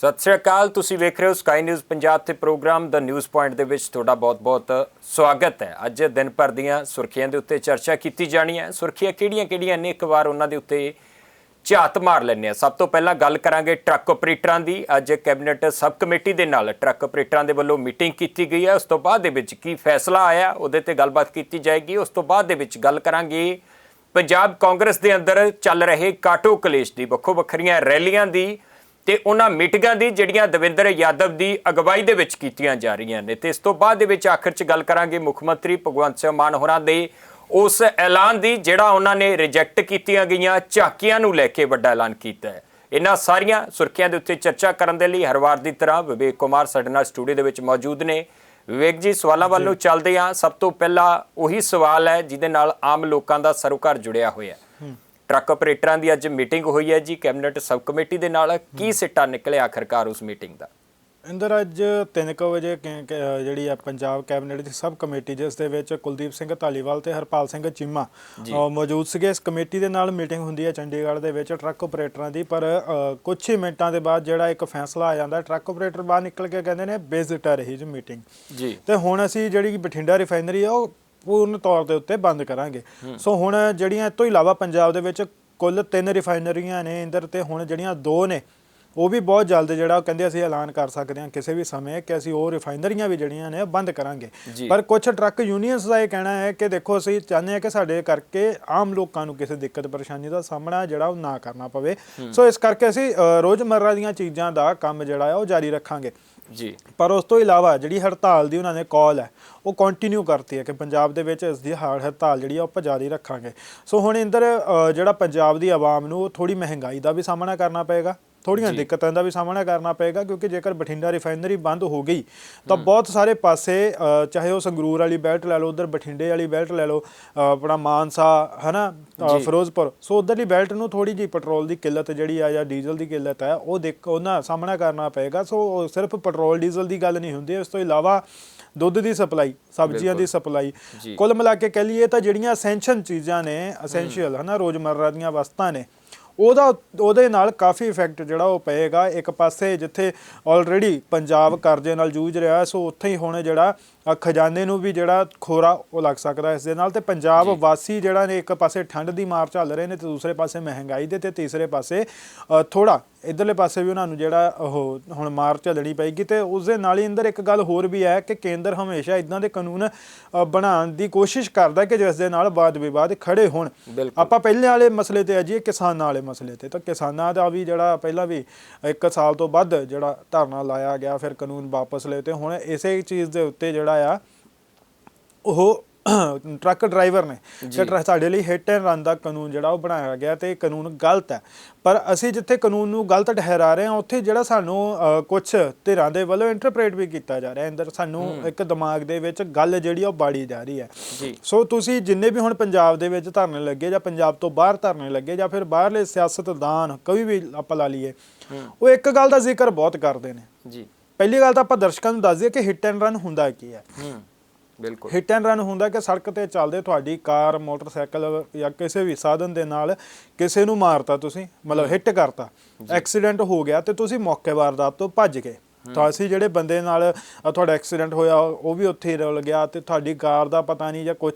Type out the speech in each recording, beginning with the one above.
ਸਤਿ ਸ਼੍ਰੀ ਅਕਾਲ, ਤੁਸੀਂ ਵੇਖ ਰਹੇ ਹੋ ਸਕਾਈ ਨਿਊਜ਼ ਪੰਜਾਬ ਤੇ ਪ੍ਰੋਗਰਾਮ ਦਾ ਨਿਊਜ਼ ਪੁਆਇੰਟ ਦੇ ਵਿੱਚ ਤੁਹਾਡਾ ਬਹੁਤ-ਬਹੁਤ ਸਵਾਗਤ ਹੈ। ਅੱਜ ਦਿਨ ਭਰ ਦੀਆਂ ਸੁਰਖੀਆਂ ਦੇ ਉੱਤੇ ਚਰਚਾ ਕੀਤੀ ਜਾਣੀ ਹੈ। ਸੁਰਖੀਆਂ ਕਿਹੜੀਆਂ-ਕਿਹੜੀਆਂ ਨੇ? ਇੱਕ ਵਾਰ ਉਹਨਾਂ ਦੇ ਉੱਤੇ ਝਾਤ ਮਾਰ ਲੈਂਦੇ ਆ ਸਭ ਤੋਂ ਪਹਿਲਾਂ ਗੱਲ ਕਰਾਂਗੇ ਟਰੱਕ ਆਪਰੇਟਰਾਂ ਦੀ। ਅੱਜ ਕੈਬਨਿਟ ਸਬ ਕਮੇਟੀ ਦੇ ਨਾਲ ਟਰੱਕ ਆਪਰੇਟਰਾਂ ਦੇ ਵੱਲੋਂ ਮੀਟਿੰਗ ਕੀਤੀ ਗਈ ਹੈ। ਉਸ ਤੋਂ ਬਾਅਦ ਦੇ ਵਿੱਚ ਕੀ ਫੈਸਲਾ ਆਇਆ, ਉਹਦੇ ਤੇ ਗੱਲਬਾਤ ਕੀਤੀ ਜਾਏਗੀ। ਉਸ ਤੋਂ ਬਾਅਦ ਦੇ ਵਿੱਚ ਗੱਲ ਕਰਾਂਗੇ ਪੰਜਾਬ ਕਾਂਗਰਸ ਦੇ ਅੰਦਰ ਚੱਲ ਰਹੇ ਕਾਟੋ ਕਲੇਸ਼ ਦੀ ਵੱਖੋ ਵੱਖਰੀਆਂ ਰੈਲੀਆਂ ਦੀ। ਤੇ ਉਹਨਾਂ ਮੀਟਿੰਗਾਂ ਦੀ ਜਿਹੜੀਆਂ ਦਵਿੰਦਰ ਯਾਦਵ ਦੀ ਅਗਵਾਈ ਦੇ ਵਿੱਚ ਕੀਤੀਆਂ ਜਾ ਰਹੀਆਂ ਨੇ। ਤੇ ਇਸ ਤੋਂ ਬਾਅਦ ਦੇ ਵਿੱਚ ਆਖਰ 'ਚ ਗੱਲ ਕਰਾਂਗੇ ਮੁੱਖ ਮੰਤਰੀ ਭਗਵੰਤ ਸਿੰਘ ਮਾਨ ਹੋਰਾਂ ਦੇ। ਉਸ ਐਲਾਨ ਦੀ ਜਿਹੜਾ ਉਹਨਾਂ ਨੇ ਰਿਜੈਕਟ ਕੀਤੀਆਂ ਗਈਆਂ ਝਾਕੀਆਂ ਨੂੰ ਲੈ ਕੇ ਵੱਡਾ ਐਲਾਨ ਕੀਤਾ ਹੈ। ਇਹਨਾਂ ਸਾਰੀਆਂ ਸੁਰਖੀਆਂ ਦੇ ਉੱਤੇ ਚਰਚਾ ਕਰਨ ਦੇ ਲਈ ਹਰ ਵਾਰ ਦੀ ਤਰ੍ਹਾਂ ਵਿਵੇਕ ਕੁਮਾਰ ਸਾਡੇ ਨਾਲ ਸਟੂਡੀਓ ਦੇ ਵਿੱਚ ਮੌਜੂਦ ਨੇ। ਵਿਵੇਕ ਜੀ ਸਵਾਲਾਂ ਵੱਲ ਨੂੰ ਚੱਲਦੇ ਹਾਂ। ਸਭ ਤੋਂ ਪਹਿਲਾਂ ਉਹੀ ਸਵਾਲ ਹੈ ਜਿਹਦੇ ਨਾਲ ਆਮ ਲੋਕਾਂ ਦਾ ਸਰੋਕਾਰ ਜੁੜਿਆ ਹੋਇਆ ਹੈ। ਟਰੱਕ ਆਪਰੇਟਰਾਂ ਦੀ ਅੱਜ ਮੀਟਿੰਗ ਹੋਈ ਹੈ ਜੀ ਕੈਬਨਿਟ ਸਬ ਕਮੇਟੀ ਦੇ ਨਾਲ। ਕੀ ਸਿੱਟਾ ਨਿਕਲਿਆ ਆਖਰਕਾਰ ਉਸ ਮੀਟਿੰਗ ਦਾ? ਇੰਦਰ ਅੱਜ 3:00 ਵਜੇ ਜਿਹੜੀ ਆ ਪੰਜਾਬ ਕੈਬਨਿਟ ਦੀ ਸਬ ਕਮੇਟੀ ਜਿਸ ਦੇ ਵਿੱਚ ਕੁਲਦੀਪ ਸਿੰਘ ਧਾਲੀਵਾਲ ਤੇ ਹਰਪਾਲ ਸਿੰਘ ਚੀਮਾ ਮੌਜੂਦ ਸੀਗੇ। ਇਸ ਕਮੇਟੀ ਦੇ ਨਾਲ ਮੀਟਿੰਗ ਹੁੰਦੀ ਹੈ ਚੰਡੀਗੜ੍ਹ ਦੇ ਵਿੱਚ ਟਰੱਕ ਆਪਰੇਟਰਾਂ ਦੀ ਪਰ ਕੁਛ ਹੀ ਮਿੰਟਾਂ ਦੇ ਬਾਅਦ ਜਿਹੜਾ ਇੱਕ ਫੈਸਲਾ ਆ ਜਾਂਦਾ ਟਰੱਕ ਆਪਰੇਟਰ ਬਾਹਰ ਨਿਕਲ ਕੇ ਕਹਿੰਦੇ ਨੇ ਬੇਜ਼ਿੱਟਾ ਰਹੀ ਜੀ ਮੀਟਿੰਗ। ਜੀ। ਤੇ ਹੁਣ ਅਸੀਂ ਜਿਹੜੀ ਬਠਿੰਡਾ ਰਿਫਾਈਨਰੀ ਆ ਉਹ ਪੂਰਨ ਤੌਰ ਦੇ ਉੱਤੇ ਬੰਦ ਕਰਾਂਗੇ। ਸੋ ਹੁਣ ਜਿਹੜੀਆਂ ਤੋਂ ਇਲਾਵਾ ਪੰਜਾਬ ਦੇ ਵਿੱਚ ਕੁੱਲ ਤਿੰਨ ਰਿਫਾਈਨਰੀਆਂ ਨੇ ਇੰਦਰ ਤੇ ਹੁਣ ਜਿਹੜੀਆਂ ਦੋ ਨੇ ਉਹ ਵੀ ਬਹੁਤ ਜਲਦ ਜਿਹੜਾ ਉਹ ਕਹਿੰਦੇ ਅਸੀਂ ਐਲਾਨ ਕਰ ਸਕਦੇ ਹਾਂ ਕਿਸੇ ਵੀ ਸਮੇਂ ਕਿ ਅਸੀਂ ਉਹ ਰਿਫਾਈਨਰੀਆਂ ਵੀ ਜਿਹੜੀਆਂ ਨੇ ਬੰਦ ਕਰਾਂਗੇ। ਪਰ ਕੁਝ ਟਰੱਕ ਯੂਨੀਅਨਸ ਦਾ ਇਹ ਕਹਿਣਾ ਹੈ ਕਿ ਦੇਖੋ ਅਸੀਂ ਚਾਹੁੰਦੇ ਹਾਂ ਕਿ ਸਾਡੇ ਕਰਕੇ ਆਮ ਲੋਕਾਂ ਨੂੰ ਕਿਸੇ ਦਿੱਕਤ ਪਰੇਸ਼ਾਨੀ ਦਾ ਸਾਹਮਣਾ ਜਿਹੜਾ ਉਹ ਨਾ ਕਰਨਾ ਪਵੇ। ਸੋ ਇਸ ਕਰਕੇ ਅਸੀਂ ਰੋਜ਼ਮਰਰਾ ਦੀਆਂ ਚੀਜ਼ਾਂ ਦਾ ਕੰਮ ਜਿਹੜਾ ਹੈ ਉਹ ਜਾਰੀ ਰੱਖਾਂਗੇ। ਜੀ। ਪਰ ਉਸ ਤੋਂ ਇਲਾਵਾ ਜਿਹੜੀ ਹੜਤਾਲ ਦੀ ਉਹਨਾਂ ਨੇ ਕਾਲ ਹੈ, ਉਹ ਕੰਟੀਨਿਊ ਕਰਤੀ ਹੈ ਕਿ ਪੰਜਾਬ ਦੇ ਵਿੱਚ ਇਸ ਦੀ ਹੜ- ਹੜਤਾਲ ਜਿਹੜੀ ਆ, ਉਹ ਆਪਾਂ ਜਾਰੀ ਰੱਖਾਂਗੇ। ਸੋ ਹੁਣ ਇੰਦਰ ਜਿਹੜਾ ਪੰਜਾਬ ਦੀ ਆਵਾਮ ਨੂੰ ਉਹ ਥੋੜੀ ਮਹਿੰਗਾਈ ਦਾ ਵੀ ਸਾਹਮਣਾ ਕਰਨਾ ਪਏਗਾ। ਥੋੜੀਆਂ ਦਿੱਕਤਾਂ ਦਾ ਵੀ ਸਾਹਮਣਾ ਕਰਨਾ ਪਏਗਾ ਕਿਉਂਕਿ ਜੇਕਰ ਬਠਿੰਡਾ ਰਿਫਾਈਨਰੀ ਬੰਦ ਹੋ ਗਈ ਤਾਂ ਬਹੁਤ ਸਾਰੇ ਪਾਸੇ ਚਾਹੇ ਉਹ ਸੰਗਰੂਰ ਵਾਲੀ ਬੈਲਟ ਲੈ ਲਓ ਉਧਰ ਬਠਿੰਡੇ ਵਾਲੀ ਬੈਲਟ ਲੈ ਲਓ ਆਪਣਾ ਮਾਨਸਾ ਹਨਾ ਫਿਰੋਜ਼ਪੁਰ ਸੋ ਉਧਰਲੀ ਬੈਲਟ ਨੂੰ ਥੋੜੀ ਜੀ ਪੈਟਰੋਲ ਦੀ ਕਿੱਲਤ ਜਿਹੜੀ ਆ ਜਾਂ ਡੀਜ਼ਲ ਦੀ ਕਿੱਲਤ ਹੈ ਉਹ ਦੇਖ ਉਹਨਾਂ ਸਾਹਮਣਾ ਕਰਨਾ ਪਏਗਾ। ਸੋ ਸਿਰਫ ਪੈਟਰੋਲ ਡੀਜ਼ਲ ਦੀ ਗੱਲ ਨਹੀਂ ਹੁੰਦੀ ਇਸ ਤੋਂ ਇਲਾਵਾ ਦੁੱਧ ਦੀ ਸਪਲਾਈ ਸਬਜ਼ੀਆਂ ਦੀ ਸਪਲਾਈ। ਕੁੱਲ ਮਿਲਾ ਕੇ ਕਹਿ ਲਈਏ ਤਾਂ ਜਿਹੜੀਆਂ ਅਸੈਂਸ਼ਨ ਚੀਜ਼ਾਂ ਨੇ ਅਸੈਂਸ਼ੀਅਲ ਹਨਾ ਰੋਜ਼ਮਰਰਾ ਦੀਆਂ ਵਸਤਾਂ ਨੇ ਉਹਦਾ ਉਹਦੇ ਨਾਲ ਕਾਫੀ ਇਫੈਕਟ ਜਿਹੜਾ ਉਹ ਪਏਗਾ। ਇੱਕ ਪਾਸੇ ਜਿੱਥੇ ਆਲਰੇਡੀ ਪੰਜਾਬ ਕਰਜ਼ੇ ਨਾਲ ਜੂਝ ਰਿਹਾ ਸੋ ਉੱਥੇ ਹੀ ਹੁਣ ਜਿਹੜਾ ਖਜ਼ਾਨੇ ਨੂੰ ਵੀ ਜਿਹੜਾ ਖੋਰਾ ਉਹ ਲੱਗ ਸਕਦਾ ਇਸ ਦੇ ਨਾਲ ਤੇ ਪੰਜਾਬ ਵਾਸੀ ਜਿਹੜਾ ਨੇ ਇੱਕ ਪਾਸੇ ਠੰਡ ਦੀ ਮਾਰ ਚੱਲ ਰਹੇ ਨੇ ਤੇ ਦੂਸਰੇ ਪਾਸੇ ਮਹਿੰਗਾਈ ਦੇ ਤੇ ਤੀਸਰੇ ਪਾਸੇ ਥੋੜਾ ਇਧਰਲੇ ਪਾਸੇ ਵੀ ਉਹਨਾਂ ਨੂੰ ਜਿਹੜਾ ਉਹ ਹੁਣ ਮਾਰ ਝੱਲਣੀ ਪਏਗੀ ਤੇ ਉਸ ਦੇ ਨਾਲ ਹੀ ਅੰਦਰ ਇੱਕ ਗੱਲ ਹੋਰ ਵੀ ਹੈ ਕਿ ਕੇਂਦਰ ਹਮੇਸ਼ਾ ਇਦਾਂ ਦੇ ਕਾਨੂੰਨ ਬਣਾਉਣ ਦੀ ਕੋਸ਼ਿਸ਼ ਕਰਦਾ ਕਿ ਜਿਸ ਦੇ ਨਾਲ ਵਾਦ ਵਿਵਾਦ ਖੜੇ ਹੋਣ। ਆਪਾਂ ਪਹਿਲੇ ਵਾਲੇ ਮਸਲੇ ਤੇ ਅਜੀਏ ਕਿਸਾਨਾਂ ਵਾਲੇ ਮਸਲੇ ਤੇ। ਤਾਂ ਕਿਸਾਨਾਂ ਦਾ ਵੀ ਜਿਹੜਾ ਪਹਿਲਾਂ ਵੀ ਇੱਕ ਸਾਲ ਤੋਂ ਵੱਧ ਜਿਹੜਾ ਧਰਨਾ ਲਾਇਆ ਗਿਆ ਫਿਰ ਕਾਨੂੰਨ ਵਾਪਸ ਲਏ ਤੇ ਹੁਣ ਇਸੇ ਚੀਜ਼ ਦੇ ਉੱਤੇ ਜਿਹੜਾ ਆ ਉਹ ਟਰੱਕ ਡਰਾਈਵਰ ਨੇ। ਟਰੱਕ ਸਾਡੇ ਲਈ ਹਿੱਟ ਐਂਡ ਰਨ ਦਾ ਕਾਨੂੰਨ ਜਿਹੜਾ ਉਹ ਬਣਾਇਆ ਗਿਆ ਤੇ ਇਹ ਕਾਨੂੰਨ ਗਲਤ ਹੈ। ਪਰ ਅਸੀਂ ਜਿੱਥੇ ਕਾਨੂੰਨ ਨੂੰ ਗਲਤ ਠਹਿਰਾ ਰਹੇ ਹਾਂ ਉੱਥੇ ਜਿਹੜਾ ਸਾਨੂੰ ਕੁਝ ਧਿਰਾਂ ਦੇ ਵੱਲੋਂ ਇੰਟਰਪ੍ਰੀਟ ਵੀ ਕੀਤਾ ਜਾ ਰਿਹਾ। ਹੈ ਅੰਦਰ ਸਾਨੂੰ ਇੱਕ ਦਿਮਾਗ ਦੇ ਵਿੱਚ ਗੱਲ ਜਿਹੜੀ ਉਹ ਬਾੜੀ ਜਾ ਰਹੀ ਹੈ। ਜੀ। ਸੋ ਤੁਸੀਂ ਜਿੰਨੇ ਵੀ ਹੁਣ ਪੰਜਾਬ ਦੇ ਵਿੱਚ ਧਰਨੇ ਲੱਗੇ ਜਾਂ ਪੰਜਾਬ ਤੋਂ ਬਾਹਰ ਧਰਨੇ ਲੱਗੇ ਜਾਂ ਫਿਰ ਬਾਹਰਲੇ ਸਿਆਸਤਦਾਨ ਕੋਈ ਵੀ ਆਪਾਂ ਲਾ ਲਈਏ ਉਹ ਇੱਕ ਗੱਲ ਦਾ ਜ਼ਿਕਰ ਬਹੁਤ ਕਰਦੇ ਨੇ। ਜੀ। ਪਹਿਲੀ ਗੱਲ ਤਾਂ ਆਪਾਂ ਦਰਸ਼ਕਾਂ ਨੂੰ ਦੱਸ ਦਈਏ ਕਿ ਹਿੱਟ ਐਂਡ ਰਨ ਹੁੰਦਾ ਕੀ ਹੈ। ਹੂੰ ਬਿਲਕੁਲ। ਹਿੱਟ ਐਂਡ ਰਨ ਹੁੰਦਾ ਕਿ ਸੜਕ ਤੇ ਚੱਲਦੇ ਤੁਹਾਡੀ ਕਾਰ ਮੋਟਰਸਾਈਕਲ ਜਾਂ ਕਿਸੇ ਵੀ ਸਾਧਨ ਦੇ ਨਾਲ ਕਿਸੇ ਨੂੰ ਮਾਰਤਾ ਤੁਸੀਂ ਮਤਲਬ ਹਿੱਟ ਕਰਤਾ ਐਕਸੀਡੈਂਟ ਹੋ ਗਿਆ ਤੇ ਤੁਸੀਂ ਮੌਕੇ ਵਾਰਦਾਤ ਤੋਂ ਭੱਜ ਗਏ। ਤਾਂ ਅਸੀਂ ਜਿਹੜੇ ਬੰਦੇ ਨਾਲ ਤੁਹਾਡਾ ਐਕਸੀਡੈਂਟ ਹੋਇਆ ਉਹ ਵੀ ਉੱਥੇ ਰੁਲ ਗਿਆ ਤੇ ਤੁਹਾਡੀ ਕਾਰ ਦਾ ਪਤਾ ਨਹੀਂ ਜਾਂ ਕੁਝ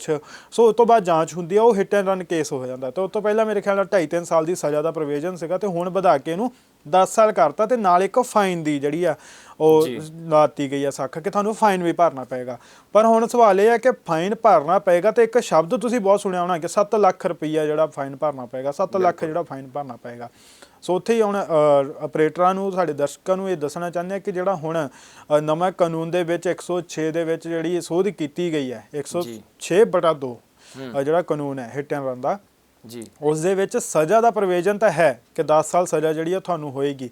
ਸੋ ਉਸ ਤੋਂ ਬਾਅਦ ਜਾਂਚ ਹੁੰਦੀ ਆ ਉਹ ਹਿੱਟ ਐਂਡ ਰਨ ਕੇਸ ਹੋ ਜਾਂਦਾ। ਤੇ ਉਸ ਤੋਂ ਪਹਿਲਾਂ ਮੇਰੇ ਖਿਆਲ ਨਾਲ 2.5 3 ਸਾਲ ਦੀ ਸਜ਼ਾ ਦਾ ਪ੍ਰੋਵੀਜ਼ਨ ਸੀਗਾ ਤੇ ਹੁਣ ਵਧਾ ਕੇ ਇਹਨੂੰ 10 ਸਾਲ ਕਰਤਾ ਤੇ ਨਾਲ ਇੱਕ ਫਾਈਨ ਦੀ ਜਿਹੜੀ ਆ ਉਹ ਲਾਤੀ ਗਈ ਆ ਸੱਖ ਕਿ ਤੁਹਾਨੂੰ ਫਾਈਨ ਵੀ ਭਰਨਾ ਪਏਗਾ। ਪਰ ਹੁਣ ਸਵਾਲ ਇਹ ਹੈ ਕਿ ਫਾਈਨ ਭਰਨਾ ਪਏਗਾ ਤੇ ਇੱਕ ਸ਼ਬਦ ਤੁਸੀਂ ਬਹੁਤ ਸੁਣਿਆ ਹੋਣਾ ਕਿ 7 ਲੱਖ ਰੁਪਈਆ ਜਿਹੜਾ ਫਾਈਨ ਭਰਨਾ ਪਏਗਾ 7 ਲੱਖ ਜਿਹੜਾ ਫਾਈਨ ਭਰਨਾ ਪਏਗਾ। ਸੋ ਉੱਥੇ ਹੀ ਹੁਣ ਆਪਰੇਟਰਾਂ ਨੂੰ ਸਾਡੇ ਦਰਸ਼ਕਾਂ ਨੂੰ ਇਹ ਦੱਸਣਾ ਚਾਹੁੰਦੇ ਆ ਕਿ ਜਿਹੜਾ ਹੁਣ ਨਵਾਂ ਕਾਨੂੰਨ ਦੇ ਵਿੱਚ 106 ਦੇ ਵਿੱਚ ਜਿਹੜੀ ਸੋਧ ਕੀਤੀ ਗਈ ਹੈ 106 ਬਟਾ 2 ਜਿਹੜਾ ਕਾਨੂੰਨ ਹੈ ਹਿੱਟ ਐਂਡ ਰਨ ਦਾ ਜੀ। ਉਸ ਦੇ ਵਿੱਚ ਸਜ਼ਾ ਦਾ ਪ੍ਰੋਵੀਜ਼ਨ ਤਾਂ ਹੈ ਕਿ 10 ਸਾਲ ਸਜ਼ਾ ਜਿਹੜੀ ਆ ਤੁਹਾਨੂੰ ਹੋਏਗੀ।